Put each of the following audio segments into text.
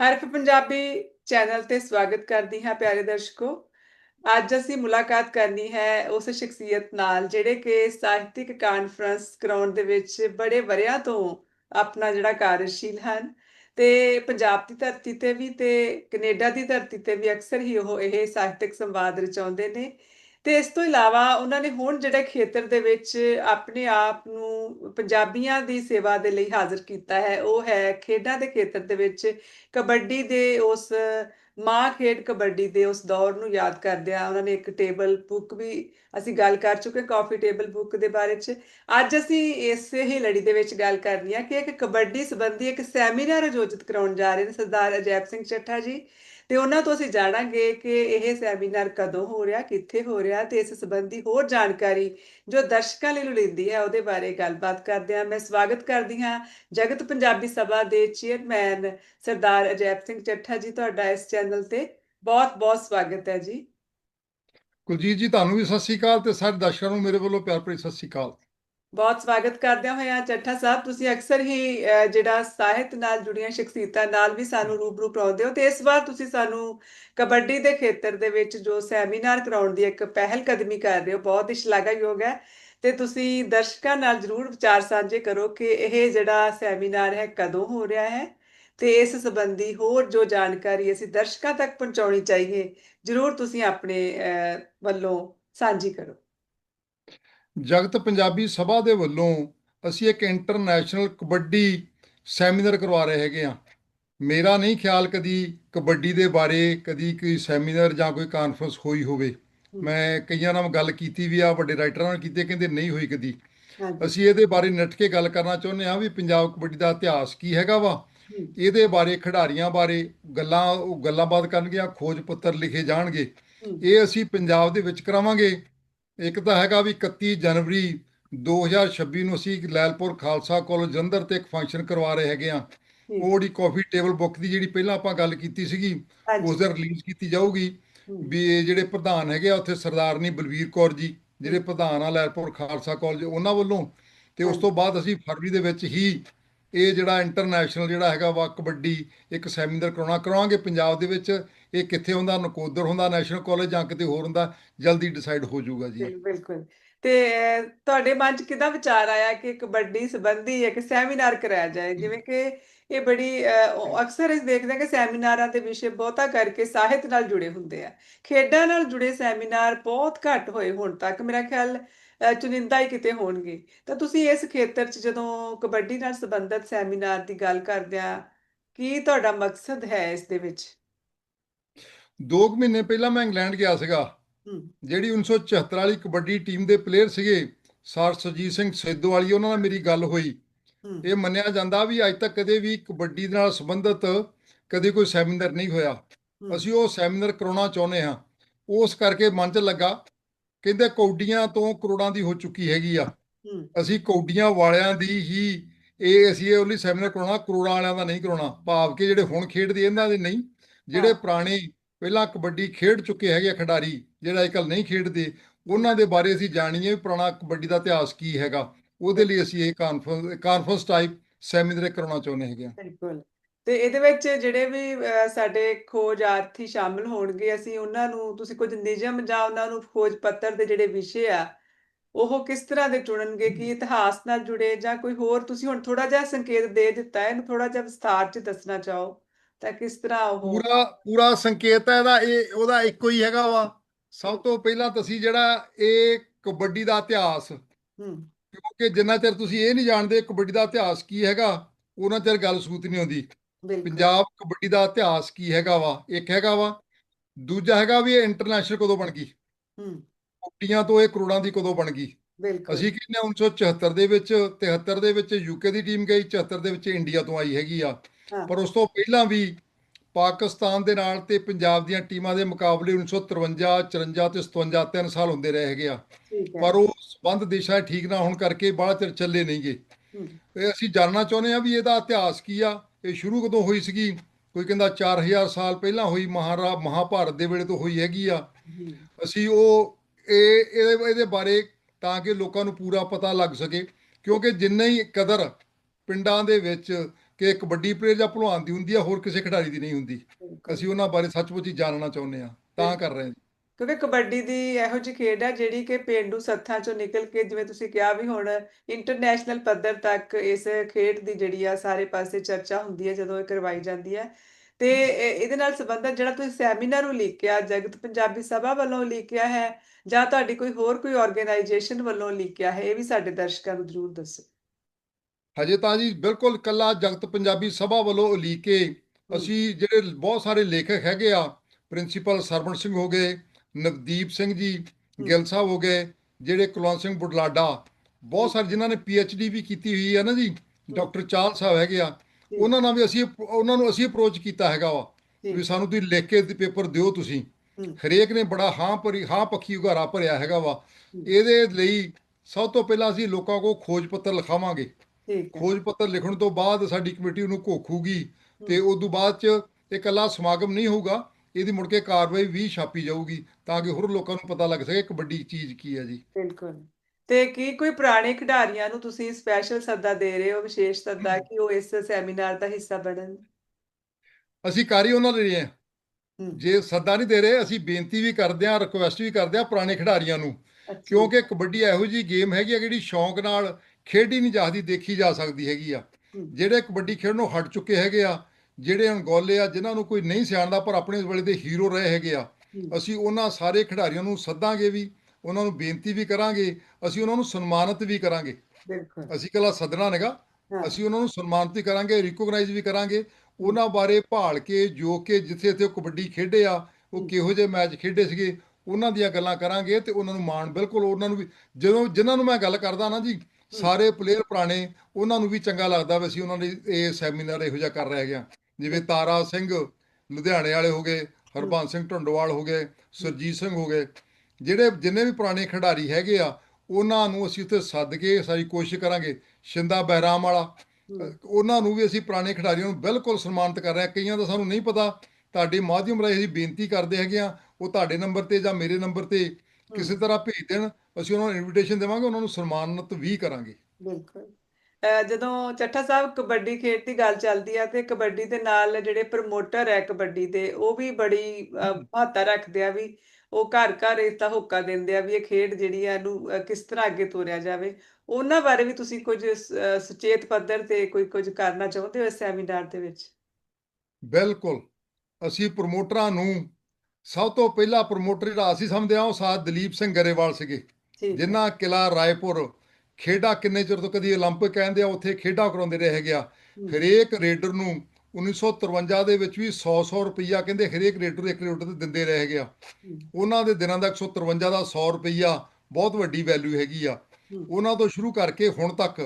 ਹਰਫ Punjabi channel ਤੇ ਸਵਾਗਤ ਕਰਦੀ ਹਾਂ ਪਿਆਰੇ ਦਰਸ਼ਕੋ। ਅੱਜ ਅਸੀਂ ਮੁਲਾਕਾਤ ਕਰਨੀ ਹੈ ਉਸ ਸ਼ਖਸੀਅਤ ਨਾਲ ਜਿਹੜੇ ਕਿ ਸਾਹਿਤਿਕ ਕਾਨਫਰੰਸ ਕਰਾਉਣ ਦੇ ਵਿੱਚ ਬੜੇ ਵਰਿਆਂ ਤੋਂ ਆਪਣਾ ਜਿਹੜਾ ਕਾਰਜਸ਼ੀਲ ਹਨ ਤੇ ਪੰਜਾਬ ਦੀ ਧਰਤੀ ਤੇ ਵੀ ਤੇ ਕੈਨੇਡਾ ਦੀ ਧਰਤੀ ਤੇ ਵੀ ਅਕਸਰ ਹੀ ਉਹ ਇਹ ਸਾਹਿਤਿਕ ਸੰਵਾਦ ਰਚਾਉਂਦੇ ਨੇ। ਤੇ ਇਸ ਤੋਂ ਇਲਾਵਾ ਉਹਨਾਂ ਨੇ ਹੁਣ ਜਿਹੜੇ ਖੇਤਰ ਦੇ ਵਿੱਚ ਆਪਣੇ ਆਪ ਨੂੰ ਪੰਜਾਬੀਆਂ ਦੀ ਸੇਵਾ ਦੇ ਲਈ ਹਾਜ਼ਰ ਕੀਤਾ ਹੈ, ਉਹ ਹੈ ਖੇਡਾਂ ਦੇ ਖੇਤਰ ਦੇ ਵਿੱਚ ਕਬੱਡੀ ਦੇ ਉਸ, ਮਾਂ ਖੇਡ ਕਬੱਡੀ ਦੇ ਉਸ ਦੌਰ ਨੂੰ ਯਾਦ ਕਰਦਿਆਂ ਉਹਨਾਂ ਨੇ ਇੱਕ ਟੇਬਲ ਬੁੱਕ ਵੀ ਅਸੀਂ ਗੱਲ ਕਰ ਚੁੱਕੇ ਕਾਫੀ ਟੇਬਲ ਬੁੱਕ ਦੇ ਬਾਰੇ 'ਚ। ਅੱਜ ਅਸੀਂ ਇਸੇ ਹੀ ਲੜੀ ਦੇ ਵਿੱਚ ਗੱਲ ਕਰਨੀ ਆ ਕਿ ਇੱਕ ਕਬੱਡੀ ਸੰਬੰਧੀ ਇੱਕ ਸੈਮੀਨਾਰ ਆਯੋਜਿਤ ਕਰਾਉਣ ਜਾ ਰਹੇ ਨੇ ਸਰਦਾਰ ਅਜੈਬ ਸਿੰਘ ਚੱਠਾ ਜੀ। ਤੇ ਉਹਨਾਂ ਤੋਂ ਅਸੀਂ ਜਾਣਾਂਗੇ ਕਿ ਇਹ ਸੈਮੀਨਾਰ ਕਦੋਂ ਹੋ ਰਿਹਾ, ਕਿੱਥੇ ਹੋ ਰਿਹਾ ਤੇ ਇਸ ਸੰਬੰਧੀ ਹੋਰ ਜਾਣਕਾਰੀ ਜੋ ਦਰਸ਼ਕਾਂ ਲਈ ਲੋੜੀਂਦੀ ਹੈ ਉਹਦੇ ਬਾਰੇ ਗੱਲਬਾਤ ਕਰਦੇ ਹਾਂ। ਮੈਂ ਸਵਾਗਤ ਕਰਦੀ ਹਾਂ ਜਗਤ ਪੰਜਾਬੀ ਸਭਾ ਦੇ ਚੇਅਰਮੈਨ ਸਰਦਾਰ ਅਜੈਬ ਸਿੰਘ ਚੱਠਾ ਜੀ ਤੁਹਾਡਾ ਇਸ ਚੈਨਲ ਤੇ। ਬਹੁਤ-ਬਹੁਤ ਸਵਾਗਤ ਹੈ ਜੀ। ਕੁਲਜੀਤ ਜੀ, ਤੁਹਾਨੂੰ ਵੀ ਸਤਿ ਸ੍ਰੀ ਅਕਾਲ ਤੇ ਸਾਰੇ ਦਰਸ਼ਕਾਂ ਨੂੰ ਮੇਰੇ ਵੱਲੋਂ ਪਿਆਰ ਭਰੀ ਸਤਿ ਸ੍ਰੀ ਅਕਾਲ। ਬਹੁਤ ਸਵਾਗਤ ਕਰਦੇ ਹੋਇਆ ਚੱਠਾ ਸਾਹਿਬ। ਤੁਸੀਂ ਅਕਸਰ ਹੀ ਜਿਹੜਾ ਸਾਹਿਤ ਨਾਲ ਜੁੜੀਆਂ ਸ਼ਖਸੀਅਤਾਂ ਨਾਲ ਵੀ ਸਾਨੂੰ ਰੂਬਰੂ ਕਰਾਉਂਦੇ ਹੋ ਤੇ ਇਸ ਵਾਰ ਤੁਸੀਂ ਸਾਨੂੰ ਕਬੱਡੀ ਦੇ ਖੇਤਰ ਦੇ ਵਿੱਚ ਜੋ ਸੈਮੀਨਾਰ ਕਰਾਉਣ ਦੀ ਇੱਕ ਪਹਿਲ ਕਦਮੀ ਕਰ ਰਹੇ ਹੋ, ਬਹੁਤ ਹੀ ਸ਼ਲਾਘਾਯੋਗ ਹੈ। ਤੇ ਤੁਸੀਂ ਦਰਸ਼ਕਾਂ ਨਾਲ ਜਰੂਰ ਵਿਚਾਰ ਸਾਂਝੇ ਕਰੋ ਕਿ ਇਹ ਜਿਹੜਾ ਸੈਮੀਨਾਰ ਹੈ ਕਦੋਂ ਹੋ ਰਿਹਾ ਹੈ ਤੇ ਇਸ ਸੰਬੰਧੀ ਹੋਰ ਜੋ ਜਾਣਕਾਰੀ ਅਸੀਂ ਦਰਸ਼ਕਾਂ ਤੱਕ ਪਹੁੰਚਾਉਣੀ ਚਾਹੀਏ, ਜਰੂਰ ਤੁਸੀਂ ਆਪਣੇ ਵੱਲੋਂ ਸਾਂਝੀ ਕਰੋ। ਜਗਤ ਪੰਜਾਬੀ ਸਭਾ ਦੇ ਵੱਲੋਂ ਅਸੀਂ ਇੱਕ ਇੰਟਰਨੈਸ਼ਨਲ ਕਬੱਡੀ ਸੈਮੀਨਾਰ ਕਰਵਾ ਰਹੇ ਹੈਗੇ ਆ ਮੇਰਾ ਨਹੀਂ ਖਿਆਲ ਕਦੀ ਕਬੱਡੀ ਦੇ ਬਾਰੇ ਕਦੀ ਕੋਈ ਸੈਮੀਨਾਰ ਜਾਂ ਕੋਈ ਕਾਨਫਰੰਸ ਹੋਈ ਹੋਵੇ। ਮੈਂ ਕਈਆਂ ਨਾਲ ਗੱਲ ਕੀਤੀ ਵੀ ਆ ਵੱਡੇ ਰਾਈਟਰਾਂ ਨਾਲ ਕੀਤੀ ਕਹਿੰਦੇ ਨਹੀਂ ਹੋਈ ਕਦੀ। ਅਸੀਂ ਇਹਦੇ ਬਾਰੇ ਨੱਟ ਕੇ ਗੱਲ ਕਰਨਾ ਚਾਹੁੰਦੇ ਹਾਂ ਵੀ ਪੰਜਾਬ ਕਬੱਡੀ ਦਾ ਇਤਿਹਾਸ ਕੀ ਹੈਗਾ ਵਾ। ਇਹਦੇ ਬਾਰੇ ਖਿਡਾਰੀਆਂ ਬਾਰੇ ਗੱਲਾਂ ਉਹ ਗੱਲਾਂਬਾਤ ਕਰਨਗੀਆਂ ਖੋਜ ਪੱਤਰ ਲਿਖੇ ਜਾਣਗੇ। ਇਹ ਅਸੀਂ ਪੰਜਾਬ ਦੇ ਵਿੱਚ ਕਰਾਵਾਂਗੇ। ਇੱਕ ਤਾਂ ਹੈਗਾ ਵੀ 31 ਜਨਵਰੀ 2026 ਨੂੰ ਅਸੀਂ ਲੈਲਪੁਰ ਖਾਲਸਾ ਕਾਲਜ ਜਲੰਧਰ ਤੇ ਇੱਕ ਫੰਕਸ਼ਨ ਕਰਵਾ ਰਹੇ ਹੈਗੇ ਆ ਜਿਹੜੀ ਕਾਫੀ ਟੇਬਲ ਬੁੱਕ ਦੀ ਜਿਹੜੀ ਪਹਿਲਾਂ ਆਪਾਂ ਗੱਲ ਕੀਤੀ ਸੀਗੀ ਉਸ ਦਿਨ ਰਿਲੀਜ਼ ਕੀਤੀ ਜਾਊਗੀ ਵੀ ਇਹ ਜਿਹੜੇ ਪ੍ਰਧਾਨ ਹੈਗੇ ਆ ਉੱਥੇ ਸਰਦਾਰਨੀ ਬਲਵੀਰ ਕੌਰ ਜੀ ਜਿਹੜੇ ਪ੍ਰਧਾਨ ਆ ਲੈਲਪੁਰ ਖਾਲਸਾ ਕਾਲਜ ਉਹਨਾਂ ਵੱਲੋਂ। ਤੇ ਉਸ ਤੋਂ ਬਾਅਦ ਅਸੀਂ ਫਰਵਰੀ ਦੇ ਵਿੱਚ ਹੀ ਇਹ ਜਿਹੜਾ ਇੰਟਰਨੈਸ਼ਨਲ ਜਿਹੜਾ ਹੈਗਾ ਵਾ ਕਬੱਡੀ ਇੱਕ ਸੈਮੀਨਾਰ ਕਰਾਉਣਾ ਕਰਾਵਾਂਗੇ ਪੰਜਾਬ ਦੇ ਵਿੱਚ। ਇਹ ਕਿੱਥੇ ਹੁੰਦਾ ਨਕੋਦਰ ਹੁੰਦਾ ਨੈਸ਼ਨਲ ਕਾਲਜ ਜਾਂ ਕਿਤੇ ਹੋਰ ਹੁੰਦਾ ਜਲਦੀ ਡਿਸਾਈਡ ਹੋ ਜਾਊਗਾ ਜੀ ਬਿਲ- ਬਿਲਕੁਲ। ਤੇ ਤੁਹਾਡੇ ਮਨ 'ਚ ਕਿੱਦਾਂ ਵਿਚਾਰ ਆਇਆ ਕਿ ਕਬੱਡੀ ਸੰਬੰਧੀ ਇੱਕ ਸੈਮੀਨਾਰ ਕਰਾਇਆ ਜਾਏ? ਜਿਵੇਂ ਕਿ ਇਹ ਬੜੀ ਅਕਸਰ ਅਸੀਂ ਦੇਖਦੇ ਕਿ ਸੈਮੀਨਾਰਾਂ ਦੇ ਵਿਸ਼ੇ ਬਹੁਤਾ ਕਰਕੇ ਸਾਹਿਤ ਨਾਲ ਜੁੜੇ ਹੁੰਦੇ ਆ। ਖੇਡਾਂ ਨਾਲ ਜੁੜੇ ਸੈਮੀਨਾਰ ਬਹੁਤ ਘੱਟ ਹੋਏ ਹੁਣ ਤੱਕ। ਮੇਰਾ ਖਿਆਲ ਚੁਣਿੰਦਾ ਹੀ ਕਿਤੇ ਹੋਣਗੇ। ਤਾਂ ਤੁਸੀਂ ਇਸ ਖੇਤਰ 'ਚ ਜਦੋਂ ਕਬੱਡੀ ਨਾਲ ਸੰਬੰਧਿਤ ਸੈਮੀਨਾਰ ਦੀ ਗੱਲ ਕਰਦੇ ਆ ਕੀ ਤੁਹਾਡਾ ਮਕਸਦ ਹੈ ਇਸ ਦੇ ਵਿੱਚ? ਦੋ ਕੁ ਮਹੀਨੇ ਪਹਿਲਾਂ ਮੈਂ ਇੰਗਲੈਂਡ ਗਿਆ ਸੀਗਾ। ਜਿਹੜੀ 1974 ਵਾਲੀ ਕਬੱਡੀ ਟੀਮ ਦੇ ਪਲੇਅਰ ਸੀਗੇ ਸਰ ਸੁਰਜੀਤ ਸਿੰਘ ਸੇਦੋ ਵਾਲੀ ਉਹਨਾਂ ਨਾਲ ਮੇਰੀ ਗੱਲ ਹੋਈ। ਇਹ ਮੰਨਿਆ ਜਾਂਦਾ ਵੀ ਅੱਜ ਤੱਕ ਕਦੇ ਵੀ ਕਬੱਡੀ ਨਾਲ ਸੰਬੰਧਿਤ ਕਦੇ ਕੋਈ ਸੈਮੀਨਾਰ ਨਹੀਂ ਹੋਇਆ। ਅਸੀਂ ਉਹ ਸੈਮੀਨਾਰ ਕਰਾਉਣਾ ਚਾਹੁੰਦੇ ਹਾਂ। ਉਸ ਕਰਕੇ ਮਨ 'ਚ ਲੱਗਾ ਕਹਿੰਦੇ ਕੌਡੀਆਂ ਤੋਂ ਕਰੋੜਾਂ ਦੀ ਹੋ ਚੁੱਕੀ ਹੈਗੀ ਆ। ਅਸੀਂ ਕੌਡੀਆਂ ਵਾਲਿਆਂ ਦੀ ਹੀ ਇਹ ਅਸੀਂ ਇਹ ਉਹਲੀ ਸੈਮੀਨਾਰ ਕਰਾਉਣਾ ਕਰੋੜਾਂ ਵਾਲਿਆਂ ਦਾ ਨਹੀਂ ਕਰਾਉਣਾ। ਭਾਵ ਕਿ ਜਿਹੜੇ ਹੁਣ ਖੇਡਦੇ ਇਹਨਾਂ ਦੇ ਨਹੀਂ ਜਿਹੜੇ। ਪੁਰਾਣੇ ਪਹਿਲਾਂ ਕਬੱਡੀ ਖੇਡ ਚੁੱਕੇ ਹੈਗੇ ਆ ਖਿਡਾਰੀ ਜਿਹੜਾ ਅੱਜਕੱਲ ਨਹੀਂ ਖੇਡਦੇ ਉਹਨਾਂ ਦੇ ਬਾਰੇ ਅਸੀਂ ਜਾਣੀਏ ਪੁਰਾਣਾ ਕਬੱਡੀ ਦਾ ਇਤਿਹਾਸ ਕੀ ਹੈਗਾ। ਉਹਦੇ ਲਈ ਅਸੀਂ ਇਹ ਕਾਨਫਰੰਸ ਕਾਨਫਰੰਸ ਟਾਈਪ ਸੈਮੀਨਾਰ ਕਰਾਉਣਾ ਚਾਹੁੰਦੇ ਹੈਗੇ ਆ। ਬਿਲਕੁਲ। ਤੇ ਇਹਦੇ ਵਿੱਚ ਜਿਹੜੇ ਵੀ ਸਾਡੇ ਖੋਜਾਰਥੀ ਸ਼ਾਮਲ ਹੋਣਗੇ ਅਸੀਂ ਉਹਨਾਂ ਨੂੰ ਤੁਸੀਂ ਕੁਝ ਨਿਯਮ ਜਾਂ ਉਹਨਾਂ ਨੂੰ ਖੋਜ ਪੱਤਰ ਦੇ ਜਿਹੜੇ ਵਿਸ਼ੇ ਆ ਉਹ ਕਿਸ ਤਰ੍ਹਾਂ ਦੇ ਚੁਣਨਗੇ ਕਿ ਇਤਿਹਾਸ ਨਾਲ ਜੁੜੇ ਜਾਂ ਕੋਈ ਹੋਰ ਤੁਸੀਂ ਹੁਣ ਥੋੜਾ ਜਿਹਾ ਸੰਕੇਤ ਦੇ ਦਿੱਤਾ ਹੈ ਇਹਨੂੰ ਥੋੜਾ ਜਿਹਾ ਵਿਸਥਾਰ 'ਚ ਦੱਸਣਾ ਚਾਹੋ ਤਾਂ ਕਿਸ ਤਰ੍ਹਾਂ ਉਹ ਪੂਰਾ ਪੂਰਾ ਸੰਕੇਤ ਹੈ ਇਹਦਾ ਇਹ ਉਹਦਾ ਇੱਕੋ ਹੀ ਹੈਗਾ ਵਾ। ਸਭ ਤੋਂ ਪਹਿਲਾਂ ਤੁਸੀਂ ਜਿਹੜਾ ਇਹ ਕਬੱਡੀ ਦਾ ਇਤਿਹਾਸ ਹੂੰ। ਕਿਉਂਕਿ ਜਿੰਨਾ ਚਿਰ ਤੁਸੀਂ ਇਹ ਨਹੀਂ ਜਾਣਦੇ ਕਬੱਡੀ ਦਾ ਇਤਿਹਾਸ ਕੀ ਹੈਗਾ ਉਹਨਾਂ ਚਿਰ ਗੱਲ ਸੂਤ ਨਹੀਂ ਹੁੰਦੀ ਪੰਜਾਬ ਕਬੱਡੀ ਦਾ ਇਤਿਹਾਸ ਕੀ ਹੈਗਾ ਵਾ? ਇੱਕ ਹੈਗਾ ਵਾ ਦੂਜਾ ਹੈਗਾ ਵੀ ਇਹ ਇੰਟਰਨੈਸ਼ਨਲ ਕਦੋਂ ਬਣ ਗਈ? ਹੂੰ। ਕੋਟੀਆਂ ਤੋਂ ਇਹ ਕਰੋੜਾਂ ਦੀ ਕਦੋਂ ਬਣ ਗਈ? ਅਸੀਂ ਕਹਿੰਦੇ ਹਾਂ 1974 ਦੇ ਵਿੱਚ 73 ਦੇ ਵਿੱਚ ਯੂਕੇ ਦੀ ਟੀਮ ਗਈ 74 ਦੇ ਵਿੱਚ ਇੰਡੀਆ ਤੋਂ ਆਈ ਹੈਗੀ ਆ। ਪਰ ਉਸ ਤੋਂ ਪਹਿਲਾਂ ਵੀ ਪਾਕਿਸਤਾਨ ਦੇ ਨਾਲ ਤੇ ਪੰਜਾਬ ਦੀਆਂ ਟੀਮਾਂ ਦੇ ਮੁਕਾਬਲੇ 1953 54 ਤੇ 57 ਤਿੰਨ ਸਾਲ ਹੁੰਦੇ ਰਹੇ ਹੈਗੇ ਆ। ਪਰ ਉਹ ਸਬੰਧ ਦੇਸ਼ਾਂ ਠੀਕ ਨਾ ਹੋਣ ਕਰਕੇ ਬਾਹਲਾ ਚਿਰ ਚੱਲੇ ਨਹੀਂਗੇ। ਇਹ ਅਸੀਂ ਜਾਣਨਾ ਚਾਹੁੰਦੇ ਹਾਂ ਵੀ ਇਹਦਾ ਇਤਿਹਾਸ ਕੀ ਆ? ਇਹ ਸ਼ੁਰੂ ਕਦੋਂ ਹੋਈ ਸੀਗੀ? ਕੋਈ ਕਹਿੰਦਾ 4000 ਸਾਲ ਪਹਿਲਾਂ ਹੋਈ ਮਹਾਰਾ ਮਹਾਭਾਰਤ ਦੇ ਵੇਲੇ ਤੋਂ ਹੋਈ ਹੈਗੀ ਆ। ਅਸੀਂ ਉਹ ਇਹ ਇਹਦੇ ਇਹਦੇ ਬਾਰੇ ਤਾਂ ਕਿ ਲੋਕਾਂ ਨੂੰ ਪੂਰਾ ਪਤਾ ਲੱਗ ਸਕੇ ਕਿਉਂਕਿ ਜਿੰਨਾ ਹੀ ਕਦਰ ਪਿੰਡਾਂ ਦੇ ਵਿੱਚ ਕਿ ਇੱਕ ਵੱਡੀ ਪਲੇਅਰ ਜਾਂ ਭਲਵਾਨ ਦੀ ਹੁੰਦੀ ਆ ਹੋਰ ਕਿਸੇ ਖਿਡਾਰੀ ਦੀ ਨਹੀਂ ਹੁੰਦੀ। ਅਸੀਂ ਉਹਨਾਂ ਬਾਰੇ ਸੱਚਮੁੱਚ ਹੀ ਜਾਣਨਾ ਚਾਹੁੰਦੇ ਆ ਤਾਂ ਕਰ ਰਹੇ ਹਾਂ ਕਿਉਂਕਿ ਕਬੱਡੀ ਦੀ ਇਹੋ ਜਿਹੀ ਖੇਡ ਹੈ ਜਿਹੜੀ ਕਿ ਪੇਂਡੂ ਸੱਥਾਂ ਚੋਂ ਨਿਕਲ ਕੇ ਜਿਵੇਂ ਤੁਸੀਂ ਕਿਹਾ ਵੀ ਹੁਣ ਇੰਟਰਨੈਸ਼ਨਲ ਪੱਧਰ ਤੱਕ ਇਸ ਖੇਡ ਦੀ ਜਿਹੜੀ ਆ ਸਾਰੇ ਪਾਸੇ ਚਰਚਾ ਹੁੰਦੀ ਹੈ ਜਦੋਂ ਇਹ ਕਰਵਾਈ ਜਾਂਦੀ ਹੈ। ਤੇ ਇਹ- ਇਹਦੇ ਨਾਲ ਸੰਬੰਧਿਤ ਜਿਹੜਾ ਤੁਸੀਂ ਸੈਮੀਨਾਰ ਉਲੀਕਿਆ ਜਗਤ ਪੰਜਾਬੀ ਸਭਾ ਵੱਲੋਂ ਉਲੀਕਿਆ ਹੈ ਜਾਂ ਤੁਹਾਡੀ ਕੋਈ ਹੋਰ ਕੋਈ ਆਰਗੇਨਾਈਜੇਸ਼ਨ ਵੱਲੋਂ ਉਲੀਕਿਆ ਹੈ ਇਹ ਵੀ ਸਾਡੇ ਦਰਸ਼ਕਾਂ ਨੂੰ ਜ਼ਰੂਰ ਦੱਸੋ। ਹਜੇ ਤਾਂ ਜੀ ਬਿਲਕੁਲ ਕੱਲਾ ਜਗਤ ਪੰਜਾਬੀ ਸਭਾ ਵੱਲੋਂ ਉਲੀਕੇ ਅਸੀਂ ਜਿਹੜੇ ਬਹੁਤ ਸਾਰੇ ਲੇਖਕ ਹੈਗੇ ਆ ਪ੍ਰਿੰਸੀਪਲ ਸਰਵਣ ਸਿੰਘ ਹੋ ਗਏ ਨਵਦੀਪ ਸਿੰਘ ਜੀ ਗਿੱਲ ਸਾਹਿਬ ਹੋ ਗਏ ਜਿਹੜੇ ਕੁਲਵੰਤ ਸਿੰਘ ਬੁਢਲਾਡਾ ਬਹੁਤ ਸਾਰੇ ਜਿਨ੍ਹਾਂ ਨੇ ਡੀ ਵੀ ਕੀਤੀ ਹੋਈ ਹੈ ਨਾ ਜੀ ਡਾਕਟਰ ਚਾਲ ਸਾਹਿਬ ਹੈਗੇ ਆ ਉਹਨਾਂ ਨਾਲ ਵੀ ਅਸੀਂ ਉਹਨਾਂ ਨੂੰ ਅਸੀਂ ਅਪਰੋਚ ਕੀਤਾ ਹੈਗਾ ਵਾ। ਵੀ ਸਾਨੂੰ ਤੁਸੀਂ ਲਿਖ ਕੇ ਪੇਪਰ ਦਿਓ ਤੁਸੀਂ। ਹਰੇਕ ਨੇ ਬੜਾ ਹਾਂ ਭਰੀ ਹਾਂ ਪੱਖੀ ਉਗਾਰਾ ਭਰਿਆ ਹੈਗਾ ਵਾ। ਇਹਦੇ ਲਈ ਸਭ ਤੋਂ ਪਹਿਲਾਂ ਅਸੀਂ ਲੋਕਾਂ ਕੋਲ ਖੋਜ ਪੱਤਰ ਲਿਖਾਵਾਂਗੇ। ਖੋਜ ਪੱਤਰ ਲਿਖਣ ਤੋਂ ਬਾਅਦ ਸਾਡੀ ਕਮੇਟੀ ਉਹਨੂੰ ਘੋਖੂਗੀ ਤੇ ਉਸ ਤੋਂ ਬਾਅਦ ਚ ਇਹ ਇਕੱਲਾ ਸਮਾਗਮ ਨਹੀਂ ਹੋਊਗਾ। ਇਹਦੀ ਮੁੜ ਕੇ ਕਾਰਵਾਈ ਵੀ ਛਾਪੀ ਜਾਊਗੀ ਤਾਂ ਕਿ ਹੋਰ ਲੋਕਾਂ ਨੂੰ ਪਤਾ ਲੱਗ ਸਕੇ ਕਬੱਡੀ ਚੀਜ਼ ਕੀ ਹੈ ਜੀ। ਬਿਲਕੁਲ। ਤੇ ਕੀ ਕੋਈ ਪੁਰਾਣੇ ਖਿਡਾਰੀਆਂ ਨੂੰ ਤੁਸੀਂ ਸਪੈਸ਼ਲ ਸੱਦਾ ਦੇ ਰਹੇ ਹੋ ਵਿਸ਼ੇਸ਼ ਸੱਦਾ ਕਿ ਉਹ ਇਸ ਸੈਮੀਨਾਰ ਦਾ ਹਿੱਸਾ ਬਣਨ? ਅਸੀਂ ਕਰ ਹੀ ਉਹਨਾਂ ਲਈ ਹਾਂ। ਹੂੰ। ਜੇ ਸੱਦਾ ਨਹੀਂ ਦੇ ਰਹੇ ਅਸੀਂ ਬੇਨਤੀ ਵੀ ਕਰਦੇ ਹਾਂ ਰਿਕੁਐਸਟ ਵੀ ਕਰਦੇ ਹਾਂ ਪੁਰਾਣੇ ਖਿਡਾਰੀਆਂ ਨੂੰ। ਕਿਉਂਕਿ ਕਬੱਡੀ ਇਹੋ ਜੀ ਗੇਮ ਹੈਗੀ ਆ ਜਿਹੜੀ ਸ਼ੌਂਕ ਨਾਲ ਖੇਡੀ ਨਹੀਂ ਜਾਂਦੀ ਦੇਖੀ ਜਾ ਸਕਦੀ ਹੈਗੀ ਆ। ਜਿਹੜੇ ਕਬੱਡੀ ਖੇਡਣੋਂ ਹਟ ਚੁੱਕੇ ਹੈਗੇ ਆ ਜਿਹੜੇ ਅਣਗੌਲੇ ਆ ਜਿਨ੍ਹਾਂ ਨੂੰ ਕੋਈ ਨਹੀਂ ਸਿਆਣਦਾ ਪਰ ਆਪਣੇ ਵੇਲੇ ਦੇ ਹੀਰੋ ਰਹੇ ਹੈਗੇ ਆ ਹੂੰ। ਅਸੀਂ ਉਹਨਾਂ ਸਾਰੇ ਖਿਡਾਰੀਆਂ ਨੂੰ ਸੱਦਾਂਗੇ ਵੀ ਉਹਨਾਂ ਨੂੰ ਬੇਨਤੀ ਵੀ ਕਰਾਂਗੇ ਅਸੀਂ ਉਹਨਾਂ ਨੂੰ ਸਨਮਾਨਿਤ ਵੀ ਕਰਾਂਗੇ। ਬਿਲਕੁਲ। ਅਸੀਂ ਇਕੱਲਾ ਸੱਦਣਾ ਨਹੀਂਗਾ ਹਾਂ। ਅਸੀਂ ਉਹਨਾਂ ਨੂੰ ਸਨਮਾਨਿਤ ਵੀ ਕਰਾਂਗੇ ਰਿਕੋਗਨਾਈਜ਼ ਵੀ ਕਰਾਂਗੇ ਉਹਨਾਂ ਬਾਰੇ ਭਾਲ ਕੇ ਜੋ ਕਿ ਜਿੱਥੇ ਜਿੱਥੇ ਕਬੱਡੀ ਖੇਡੇ ਆ ਉਹ ਕਿਹੋ ਜਿਹੇ ਮੈਚ ਖੇਡੇ ਸੀਗੇ ਉਹਨਾਂ ਦੀਆਂ ਗੱਲਾਂ ਕਰਾਂਗੇ ਤੇ ਉਹਨਾਂ ਨੂੰ ਮਾਣ ਬਿਲਕੁਲ ਉਹਨਾਂ ਨੂੰ ਵੀ ਜਦੋਂ ਜਿਨ੍ਹਾਂ ਨੂੰ ਮੈਂ ਗੱਲ ਕਰਦਾ ਨਾ ਜੀ ਸਾਰੇ ਪਲੇਅਰ ਪੁਰਾਣੇ ਉਹਨਾਂ ਨੂੰ ਵੀ ਚੰਗਾ ਲੱਗਦਾ ਵੀ ਅਸੀਂ ਉਹਨਾਂ ਲਈ ਇਹ ਸੈਮੀਨਾਰ ਇਹੋ ਜਿਹਾ ਕਰ ਰਹੇ ਹੈਗੇ ਆ। ਜਿਵੇਂ ਤਾਰਾ ਸਿੰਘ ਲੁਧਿਆਣੇ ਵਾਲੇ ਹੋ ਗਏ ਹਰਬੰਸ ਸਿੰਘ ਢੰਡੋਵਾਲ ਹੋ ਗਏ, ਸੁਰਜੀਤ ਸਿੰਘ ਹੋ ਗਏ, ਜਿਹੜੇ ਜਿੰਨੇ ਵੀ ਪੁਰਾਣੇ ਖਿਡਾਰੀ ਹੈਗੇ ਆ, ਉਹਨਾਂ ਨੂੰ ਅਸੀਂ ਉੱਥੇ ਸੱਦ ਕੇ ਸਾਰੀ ਕੋਸ਼ਿਸ਼ ਕਰਾਂਗੇ, ਸ਼ਿੰਦਾ ਬਹਿਰਾਮ ਵਾਲਾ। ਉਹਨਾਂ ਨੂੰ ਵੀ ਅਸੀਂ ਪੁਰਾਣੇ ਖਿਡਾਰੀਆਂ ਨੂੰ ਬਿਲਕੁਲ ਸਨਮਾਨਿਤ ਕਰ ਰਹੇ ਹਾਂ। ਕਈਆਂ ਦਾ ਸਾਨੂੰ ਨਹੀਂ ਪਤਾ, ਤੁਹਾਡੇ ਮਾਧਿਅਮ ਰਾਹੀਂ ਅਸੀਂ ਬੇਨਤੀ ਕਰਦੇ ਹੈਗੇ ਆ ਉਹ ਤੁਹਾਡੇ ਨੰਬਰ ਤੇ ਜਾਂ ਮੇਰੇ ਨੰਬਰ ਤੇ ਕਿਸੇ ਤਰ੍ਹਾਂ ਭੇਜ ਦੇਣ, ਅਸੀਂ ਉਹਨਾਂ ਨੂੰ ਇਨਵੀਟੇਸ਼ਨ ਦੇਵਾਂਗੇ, ਉਹਨਾਂ ਨੂੰ ਸਨਮਾਨਿਤ ਵੀ ਕਰਾਂਗੇ। ਬਿਲਕੁਲ। ਜਦੋਂ ਚੱਠਾ ਸਾਹਿਬ ਕਬੱਡੀ ਖੇਡ ਦੀ ਗੱਲ ਚੱਲਦੀ ਆ ਤੇ ਕਬੱਡੀ ਦੇ ਨਾਲ ਜਿਹੜੇ ਪ੍ਰਮੋਟਰ ਹੈ ਕਬੱਡੀ ਦੇ ਉਹ ਵੀ ਬੜੀ ਮਹੱਤਤਾ ਰੱਖਦੇ ਆ ਵੀ ਉਹ ਘਰ ਘਰ ਇਸ ਦਾ ਹੋਕਾ ਦਿੰਦੇ ਆ ਵੀ ਇਹ ਖੇਡ ਜਿਹੜੀ ਆ ਇਹਨੂੰ ਅਹ, ਕਿਸ ਤਰ੍ਹਾਂ ਅੱਗੇ ਤੋਰਿਆ ਜਾਵੇ। ਉਹਨਾਂ ਬਾਰੇ ਵੀ ਤੁਸੀਂ ਕੁਝ ਸੁਚੇਤ ਪੱਧਰ ਤੇ ਕੋਈ ਕੁਝ ਕਰਨਾ ਚਾਹੁੰਦੇ ਹੋ ਇਸ ਸੈਮੀਨਾਰ ਦੇ ਵਿੱਚ? ਬਿਲਕੁਲ। ਅਸੀਂ ਪ੍ਰਮੋਟਰਾਂ ਨੂੰ ਸਭ ਤੋਂ ਪਹਿਲਾ ਪ੍ਰਮੋਟਰ ਜਿਹੜਾ ਅਸੀਂ ਸਮਝਦੇ ਹਾਂ ਉਹ ਸਾਧ ਦਲੀਪ ਸਿੰਘ ਗਰੇਵਾਲ ਸੀਗੇ। ਜਿਨ੍ਹਾਂ ਕਿਲਾ ਰਾਏਪੁਰ ਖੇਡਾਂ ਕਿੰਨੇ ਚਿਰ ਤੋਂ ਕਦੀ 올림픽 ਕਹਿੰਦੇ ਆ ਉੱਥੇ ਖੇਡਾਂ ਕਰਾਉਂਦੇ ਰਹੇ ਹੈਗੇ ਆ ਹਰੇਕ ਰੇਡਰ ਨੂੰ 1953 ਦੇ ਵਿੱਚ ਵੀ 100-100 ਰੁਪਈਆ ਕਹਿੰਦੇ ਹਰੇਕ ਰੇਡਰ ਇੱਕ ਰੇਡਰ ਤੇ ਦਿੰਦੇ ਰਹੇ ਹੈਗੇ ਆ ਹੂੰ। ਉਹਨਾਂ ਦੇ ਦਿਨਾਂ ਦਾ 153 ਦਾ 100 ਰੁਪਈਆ ਬਹੁਤ ਵੱਡੀ ਵੈਲਿਊ ਹੈਗੀ ਆ ਹੂੰ। ਉਹਨਾਂ ਤੋਂ ਸ਼ੁਰੂ ਕਰਕੇ ਹੁਣ ਤੱਕ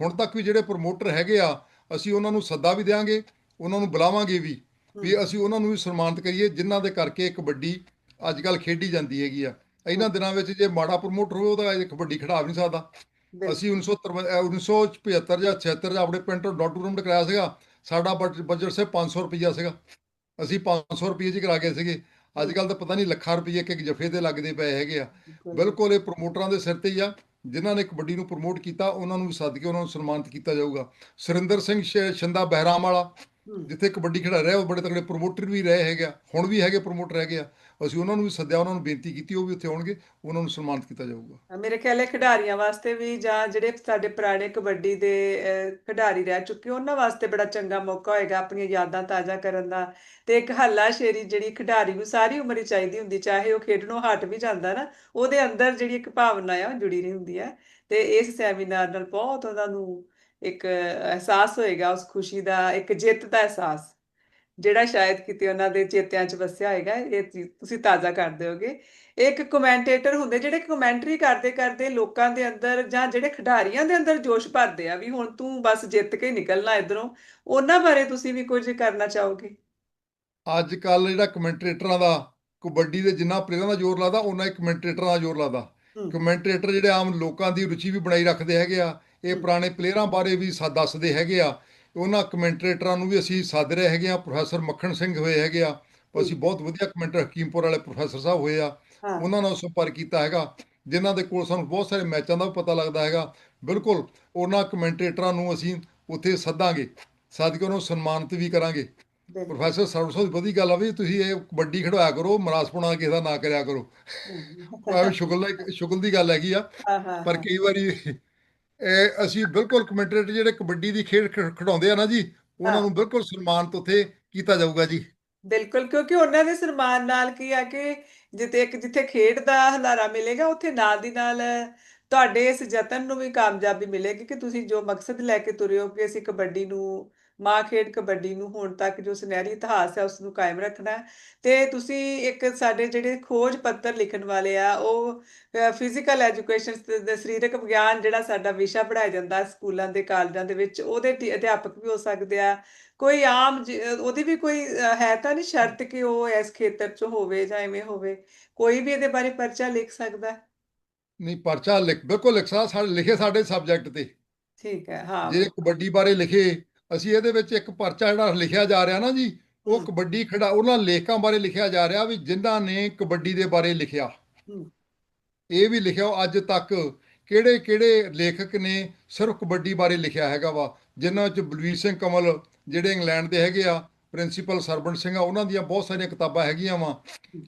ਹੁਣ ਤੱਕ ਵੀ ਜਿਹੜੇ ਪ੍ਰਮੋਟਰ ਹੈਗੇ ਆ ਅਸੀਂ ਉਹਨਾਂ ਨੂੰ ਸੱਦਾ ਵੀ ਦੇਵਾਂਗੇ ਉਹਨਾਂ ਨੂੰ ਬੁਲਾਵਾਂਗੇ ਵੀ ਵੀ ਅਸੀਂ ਉਹਨਾਂ ਨੂੰ ਵੀ ਸਨਮਾਨਿਤ ਕਰੀਏ ਜਿਨ੍ਹਾਂ ਦੇ ਕਰਕੇ ਕਬੱਡੀ ਅੱਜ ਕੱਲ ਖੇਡੀ ਜਾਂਦੀ ਹੈਗੀ ਆ ਇਹਨਾਂ ਦਿਨਾਂ ਵਿੱਚ ਜੇ ਮਾੜਾ ਪ੍ਰਮੋਟਰ ਹੋਵੇ ਉਹ ਤਾਂ ਇਹ ਕਬੱਡੀ ਖਿਡਾ ਵੀ ਨਹੀਂ ਸਕਦਾ ਬਿਲਕੁਲ। ਅਸੀਂ 1973 ਅਹ 1975 ਜਾਂ 76 ਜਾਂ ਆਪਣੇ ਪਿੰਡ ਤੋਂ ਡਾਟ ਟੂਰਨਾਮੈਂਟ ਕਰਾਇਆ ਸੀਗਾ। ਸਾਡਾ ਬਜ- ਬਜਟ ਸੇ 500 ਰੁਪਈਆ ਸੀਗਾ। ਅਸੀਂ 500 ਰੁਪਏ ਚ ਕਰਾ ਗਏ ਸੀਗੇ। ਅੱਜ ਕੱਲ ਤਾਂ ਪਤਾ ਨਹੀਂ ਲੱਖਾਂ ਰੁਪਏ ਇੱਕ ਇੱਕ ਜਫੇ ਤੇ ਲੱਗਦੇ ਪਏ ਹੈਗੇ ਆ। ਬਿਲਕੁਲ। ਇਹ ਪ੍ਰਮੋਟਰਾਂ ਦੇ ਸਿਰ ਤੇ ਹੀ ਆ। ਜਿਨ੍ਹਾਂ ਨੇ ਕਬੱਡੀ ਨੂੰ ਪ੍ਰਮੋਟ ਕੀਤਾ ਉਹਨਾਂ ਨੂੰ ਵੀ ਸੱਦ ਕੇ ਉਹਨਾਂ ਨੂੰ ਸਨਮਾਨਿਤ ਕੀਤਾ ਜਾਊਗਾ। ਸੁਰਿੰਦਰ ਸਿੰਘ ਸ਼ਿੰਦਾ ਬਹਿਰਾਮ ਵਾਲਾ। ਜਿੱਥੇ ਕਬੱਡੀ ਖਿਡਾ ਰਿਹਾ ਉਹ ਬੜੇ ਤਕੜੇ ਪ੍ਰਮੋਟਰ ਵੀ ਰਹੇ ਹੈਗੇ ਹੁਣ ਵੀ ਹੈਗੇ ਪ੍ਰਮੋਟਰ ਹੈਗੇ ਆ। ਅਸੀਂ ਉਹਨਾਂ ਨੂੰ ਵੀ ਸੱਦਿਆ ਉਹਨਾਂ ਨੂੰ ਬੇਨਤੀ ਕੀਤੀ ਉਹ ਵੀ ਉੱਥੇ ਆਉਣਗੇ ਉਹਨਾਂ ਨੂੰ ਸਨਮਾਨਿਤ ਕੀਤਾ ਜਾਊਗਾ। ਮੇਰੇ ਖਿਆਲ ਹੈ ਖਿਡਾਰੀਆਂ ਵਾਸਤੇ ਵੀ ਜਾਂ ਜਿਹੜੇ ਸਾਡੇ ਪੁਰਾਣੇ ਕਬੱਡੀ ਦੇ ਖਿਡਾਰੀ ਰਹਿ ਚੁੱਕੇ ਉਹਨਾਂ ਵਾਸਤੇ ਬੜਾ ਚੰਗਾ ਮੌਕਾ ਹੋਏਗਾ ਆਪਣੀਆਂ ਯਾਦਾਂ ਤਾਜ਼ਾ ਕਰਨ ਦਾ। ਤੇ ਇੱਕ ਹੱਲਾ ਸ਼ੇਰੀ ਜਿਹੜੀ ਖਿਡਾਰੀ ਨੂੰ ਸਾਰੀ ਉਮਰ ਹੀ ਚਾਹੀਦੀ ਹੁੰਦੀ ਚਾਹੇ ਉਹ ਖੇਡਣੋਂ ਹਟ ਵੀ ਜਾਂਦਾ ਨਾ ਉਹਦੇ ਅੰਦਰ ਜਿਹੜੀ ਇੱਕ ਭਾਵਨਾ ਆ ਉਹ ਜੁੜੀ ਰਹੀ ਹੁੰਦੀ ਹੈ। ਤੇ ਇਸ ਸੈਮੀਨਾਰ ਨਾਲ ਬਹੁਤ ਉਹਨਾਂ ਨੂੰ ਇੱਕ ਅਹਿਸਾਸ ਹੋਏਗਾ ਉਸ ਖੁਸ਼ੀ ਦਾ ਇੱਕ ਜਿੱਤ ਦਾ ਅਹਿਸਾਸ ਜਿਹੜਾ ਸ਼ਾਇਦ ਕਿਤੇ ਉਹਨਾਂ ਦੇ ਚੇਤਿਆਂ 'ਚ ਵਸਿਆ ਹੋਏਗਾ ਇਹ ਤੁਸੀਂ ਤਾਜ਼ਾ ਕਰ ਦਿਓਗੇ। ਇੱਕ ਕਮੈਂਟੇਟਰ ਹੁੰਦੇ ਜਿਹੜੇ ਕਮੈਂਟਰੀ ਕਰਦੇ ਕਰਦੇ ਲੋਕਾਂ ਦੇ ਅੰਦਰ ਜਾਂ ਜਿਹੜੇ ਖਿਡਾਰੀਆਂ ਦੇ ਅੰਦਰ ਜੋਸ਼ ਭਰਦੇ ਆ ਵੀ ਹੁਣ ਤੂੰ ਬਸ ਜਿੱਤ ਕੇ ਨਿਕਲਣਾ ਇਧਰੋਂ ਉਹਨਾਂ ਬਾਰੇ ਤੁਸੀਂ ਵੀ ਕੁਝ ਕਰਨਾ ਚਾਹੋਗੇ? ਅੱਜ ਕੱਲ ਜਿਹੜਾ ਕਮੈਂਟਰੇਟਰਾਂ ਦਾ ਕਬੱਡੀ ਦੇ ਜਿੰਨਾ ਪਲੇਅਰਾਂ ਦਾ ਜ਼ੋਰ ਲੱਗਦਾ ਉਹਨਾਂ ਹੀ ਕਮੈਂਟਰੇਟਰਾਂ ਦਾ ਜ਼ੋਰ ਲੱਗਦਾ। ਹੂੰ। ਕਮੈਂਟਰੇਟਰ ਜਿਹੜੇ ਆਮ ਲੋਕਾਂ ਦੀ ਰੁਚੀ ਵੀ ਬਣਾਈ ਰੱਖਦੇ ਹੈਗੇ ਆ ਇਹ ਪੁਰਾਣੇ ਪਲੇਅਰਾਂ ਬਾਰੇ ਵੀ ਸਾ ਦੱਸਦੇ ਹੈਗੇ ਆ ਉਹਨਾਂ ਕਮੈਂਟਰੇਟਰਾਂ ਨੂੰ ਵੀ ਅਸੀਂ ਸੱਦ ਰਹੇ ਹੈਗੇ ਆ ਪ੍ਰੋਫੈਸਰ ਮੱਖਣ ਸਿੰਘ ਹੋਏ ਹੈਗੇ ਆ ਅਸੀਂ ਬਹੁਤ ਵਧੀਆ ਕਮੈਂਟਰ ਹਕੀਮਪੁਰ ਵਾਲੇ ਪ੍ਰੋਫੈਸਰ ਸਾਹਿਬ ਹੋਏ ਆ ਉਹਨਾਂ ਨਾਲ ਸੰਪਰਕ ਕੀਤਾ ਹੈਗਾ ਜਿਨ੍ਹਾਂ ਦੇ ਕੋਲ ਸਾਨੂੰ ਬਹੁਤ ਸਾਰੇ ਮੈਚਾਂ ਦਾ ਵੀ ਪਤਾ ਲੱਗਦਾ ਹੈਗਾ। ਬਿਲਕੁਲ ਉਹਨਾਂ ਕਮੈਂਟੇਟਰਾਂ ਨੂੰ ਅਸੀਂ ਉੱਥੇ ਸੱਦਾਂਗੇ ਸਦਕੇ ਉਹਨੂੰ ਸਨਮਾਨਿਤ ਵੀ ਕਰਾਂਗੇ। ਪ੍ਰੋਫੈਸਰ ਸਰਵਸੋ ਦੀ ਵਧੀਆ ਗੱਲ ਆ ਵੀ ਤੁਸੀਂ ਇਹ ਕਬੱਡੀ ਖਿਡਵਾਇਆ ਕਰੋ ਮਰਾਸਪੁਣਾ ਕਿਸੇ ਦਾ ਨਾ ਕਰਿਆ ਕਰੋ। ਐਵੇਂ ਸ਼ੁਗਲ ਦਾ ਸ਼ੁਗਲ ਦੀ ਗੱਲ ਹੈਗੀ ਆ ਪਰ ਕਈ ਵਾਰੀ ਅਸੀਂ ਬਿਲਕੁਲ ਕਮੈਂਟੇਟਰ ਜਿਹੜੇ ਕਬੱਡੀ ਦੀ ਖੇਡ ਖਿਡਾਉਂਦੇ ਆ ਨਾ ਜੀ ਉਹਨਾਂ ਨੂੰ ਬਿਲਕੁਲ ਸਨਮਾਨਿਤ ਉੱਥੇ ਕੀਤਾ ਜਾਊਗਾ ਜੀ। ਬਿਲਕੁਲ ਕਿਉਂਕਿ ਉਹਨਾਂ ਦੇ ਸਨਮਾਨ ਨਾਲ ਕੀ ਆ ਕਿ ਜਿੱਥੇ ਇੱਕ ਜਿੱਥੇ ਖੇਡ ਦਾ ਹਲਾਰਾ ਮਿਲੇਗਾ ਉੱਥੇ ਨਾਲ ਦੀ ਨਾਲ ਤੁਹਾਡੇ ਇਸ ਯਤਨ ਨੂੰ ਵੀ ਕਾਮਯਾਬੀ ਮਿਲੇਗੀ ਕਿ ਤੁਸੀਂ ਜੋ ਮਕਸਦ ਲੈ ਕੇ ਤੁਰੇ ਹੋ ਕਿ ਅਸੀਂ ਕਬੱਡੀ ਨੂੰ, ਮਾਂ ਖੇਡ ਕਬੱਡੀ ਨੂੰ ਹੁਣ ਤੱਕ ਜੋ ਸੁਨਹਿਰੀ ਇਤਿਹਾਸ ਹੈ ਉਸ ਨੂੰ ਕਾਇਮ ਰੱਖਣਾ ਤੇ ਤੁਸੀਂ ਇੱਕ ਸਾਡੇ ਜਿਹੜੇ ਖੋਜ ਪੱਤਰ ਲਿਖਣ ਵਾਲੇ ਆ, ਉਹ ਫਿਜ਼ੀਕਲ ਐਜੂਕੇਸ਼ਨ ਤੇ ਸਰੀਰਕ ਵਿਗਿਆਨ ਜਿਹੜਾ ਸਾਡਾ ਵਿਸ਼ਾ ਪੜਾਇਆ ਜਾਂਦਾ ਸਕੂਲਾਂ ਦੇ ਕਾਲਜਾਂ ਦੇ ਵਿੱਚ, ਉਹਦੇ ਅਧਿਆਪਕ ਵੀ ਹੋ ਸਕਦੇ ਆ। ਕੋਈ ਆਮ ਉਹਦੀ ਵੀ ਕੋਈ ਹੈ ਤਾਂ ਨਹੀਂ ਸ਼ਰਤ ਕਿ ਉਹ ਇਸ ਖੇਤਰ 'ਚ ਹੋਵੇ ਜਾਂ ਐਵੇਂ ਹੋਵੇ। ਕੋਈ ਵੀ ਇਹਦੇ ਬਾਰੇ ਪਰਚਾ ਲਿਖ ਸਕਦਾ। ਹੈ? ਨਹੀਂ ਪਰਚਾ ਲਿਖ ਬਿਲਕੁਲ ਲਿਖ ਸਕਦਾ ਸਾਡੇ ਲਿਖੇ ਸਾਡੇ ਸਬਜੈਕਟ ਤੇ। ਠੀਕ ਹੈ ਹਾਂ। ਜੇ ਕਬੱਡੀ ਬਾਰੇ ਲਿਖੇ ਅਸੀਂ ਇਹਦੇ ਵਿੱਚ ਇੱਕ ਪਰਚਾ ਜਿਹੜਾ ਲਿਖਿਆ ਜਾ ਰਿਹਾ ਨਾ ਜੀ ਉਹ ਕਬੱਡੀ ਖਿਡਾ ਉਹਨਾਂ ਲੇਖਕਾਂ ਬਾਰੇ ਲਿਖਿਆ ਜਾ ਰਿਹਾ ਵੀ ਜਿਨ੍ਹਾਂ ਨੇ ਕਬੱਡੀ ਦੇ ਬਾਰੇ ਲਿਖਿਆ। ਇਹ ਵੀ ਲਿਖਿਆ ਅੱਜ ਤੱਕ ਕਿਹੜੇ ਕਿਹੜੇ ਲੇਖਕ ਨੇ ਸਿਰਫ ਕਬੱਡੀ ਬਾਰੇ ਲਿਖਿਆ ਹੈਗਾ ਵਾ ਜਿਨ੍ਹਾਂ ਵਿੱਚ ਬਲਵੀਰ ਸਿੰਘ ਕਮਲ ਜਿਹੜੇ ਇੰਗਲੈਂਡ ਦੇ ਹੈਗੇ ਆ ਪ੍ਰਿੰਸੀਪਲ ਸਰਬਣ ਸਿੰਘ ਆ ਉਹਨਾਂ ਦੀਆਂ ਬਹੁਤ ਸਾਰੀਆਂ ਕਿਤਾਬਾਂ ਹੈਗੀਆਂ ਵਾ।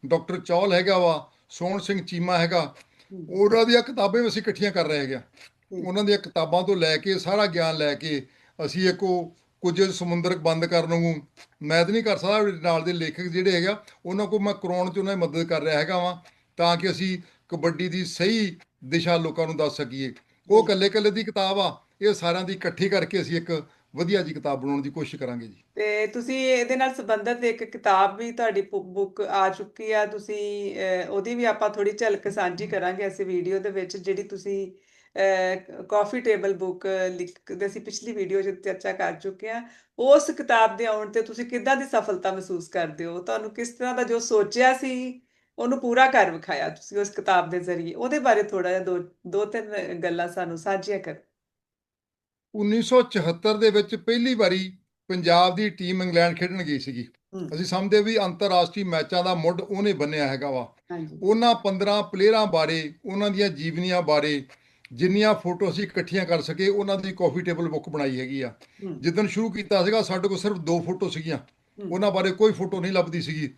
ਡਾਕਟਰ ਚੌਲ ਹੈਗਾ ਵਾ ਸੋਹਣ ਸਿੰਘ ਚੀਮਾ ਹੈਗਾ ਉਹਨਾਂ ਦੀਆਂ ਕਿਤਾਬਾਂ ਵੀ ਅਸੀਂ ਇਕੱਠੀਆਂ ਕਰ ਰਹੇ ਹੈਗੇ ਆ। ਠੀਕ। ਉਹਨਾਂ ਦੀਆਂ ਕਿਤਾਬਾਂ ਤੋਂ ਲੈ ਕੇ ਸਾਰਾ ਗਿਆਨ ਲੈ ਕੇ ਅਸੀਂ ਇੱਕ ਉਹ ਕੁਝ ਸਮੁੰਦਰ ਬੰਦ ਕਰਨ ਨੂੰ ਮੈਂ ਤਾਂ ਨਹੀਂ ਕਰ ਸਕਦਾ ਨਾਲ ਦੇ ਲੇਖਕ ਜਿਹੜੇ ਹੈਗਾ ਉਹਨਾਂ ਕੋਲ ਮੈਂ ਕਰਾਉਣ 'ਚ ਉਹਨਾਂ ਦੀ ਮਦਦ ਕਰ ਰਿਹਾ ਹੈਗਾ ਵਾਂ ਤਾਂ ਕਿ ਅਸੀਂ ਕਬੱਡੀ ਦੀ ਸਹੀ ਦਿਸ਼ਾ ਲੋਕਾਂ ਨੂੰ ਦੱਸ ਸਕੀਏ। ਉਹ ਇਕੱਲੇ ਇਕੱਲੇ ਦੀ ਕਿਤਾਬ ਆ ਇਹ ਸਾਰਿਆਂ ਦੀ ਇਕੱਠੀ ਕਰਕੇ ਅਸੀਂ ਇੱਕ ਵਧੀਆ ਜੀ ਕਿਤਾਬ ਬਣਾਉਣ ਦੀ ਕੋਸ਼ਿਸ਼ ਕਰਾਂਗੇ ਜੀ। ਤੇ ਤੁਸੀਂ ਇਹਦੇ ਨਾਲ ਸੰਬੰਧਿਤ ਇੱਕ ਕਿਤਾਬ ਵੀ ਤੁਹਾਡੀ ਬੁੱਕ ਆ ਚੁੱਕੀ ਆ, ਤੁਸੀਂ ਉਹਦੀ ਵੀ ਆਪਾਂ ਥੋੜੀ ਝਲਕ ਸਾਂਝੀ ਕਰਾਂਗੇ ਅਸੀਂ ਵੀਡੀਓ ਦੇ ਵਿੱਚ, ਜਿਹੜੀ ਤੁਸੀਂ ਕਾਫੀ ਟੇਬਲ ਬੁੱਕ ਲਿਖਦੇ ਅਸੀਂ ਪਿਛਲੀ ਵੀਡੀਓ 'ਚ ਚਰਚਾ ਕਰ ਚੁੱਕੇ ਆ। ਉਸ ਕਿਤਾਬ ਦੇ ਆਉਣ ਤੇ ਤੁਸੀਂ ਕਿੱਦਾਂ ਦੀ ਸਫਲਤਾ ਮਹਿਸੂਸ ਕਰਦੇ ਹੋ? ਤੁਹਾਨੂੰ ਕਿਸ ਤਰ੍ਹਾਂ ਦਾ ਜੋ ਸੋਚਿਆ ਸੀ, ਉਹਨੂੰ ਪੂਰਾ ਕਰ ਵਿਖਾਇਆ ਤੁਸੀਂ ਉਸ ਕਿਤਾਬ ਦੇ ਜ਼ਰੀਏ? ਉਹਦੇ ਬਾਰੇ ਥੋੜਾ ਜਿਹਾ ਦੋ ਦੋ ਤਿੰਨ ਗੱਲਾਂ ਸਾਨੂੰ ਸਾਂਝੀਆਂ ਕਰ। 1974 ਦੇ ਵਿੱਚ ਪਹਿਲੀ ਵਾਰੀ ਪੰਜਾਬ ਦੀ ਟੀਮ ਇੰਗਲੈਂਡ ਖੇਡਣ ਗਈ ਸੀਗੀ। ਅਸੀਂ ਸਮਝਦੇ ਵੀ ਅੰਤਰਰਾਸ਼ਟਰੀ ਮੈਚਾਂ ਦਾ ਮੁੱਢ ਉਹਨੇ ਬੰਨਿਆ ਹੈਗਾ ਵਾ। ਉਹਨਾਂ 15 ਪਲੇਅਰਾਂ ਬਾਰੇ ਉਹਨਾਂ ਦੀਆਂ ਜੀਵਨੀਆਂ ਬਾਰੇ ਜਿੰਨੀਆਂ ਫੋਟੋ ਅਸੀਂ ਇਕੱਠੀਆਂ ਕਰ ਸਕੇ ਉਹਨਾਂ ਦੀ ਕਾਫੀ ਟੇਬਲ ਬੁੱਕ ਬਣਾਈ ਹੈਗੀ ਆ। ਜਿੱਦਣ ਸ਼ੁਰੂ ਕੀਤਾ ਸੀਗਾ ਸਾਡੇ ਕੋਲ ਸਿਰਫ ਦੋ ਫੋਟੋ ਸੀਗੀਆਂ। ਉਹਨਾਂ ਬਾਰੇ ਕੋਈ ਫੋਟੋ ਨਹੀਂ ਲੱਭਦੀ ਸੀਗੀ।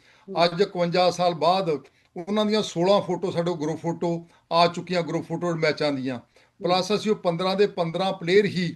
ਅੱਜ 51 ਸਾਲ ਬਾਅਦ ਉਹਨਾਂ ਦੀਆਂ 16 ਫੋਟੋ ਸਾਡੇ ਗਰੁੱਪ ਫੋਟੋ ਆ ਚੁੱਕੀਆਂ ਗਰੁੱਪ ਫੋਟੋ ਮੈਚਾਂ ਦੀਆਂ। ਪਲੱਸ ਅਸੀਂ ਉਹ 15 ਦੇ 15 ਪਲੇਅਰ ਹੀ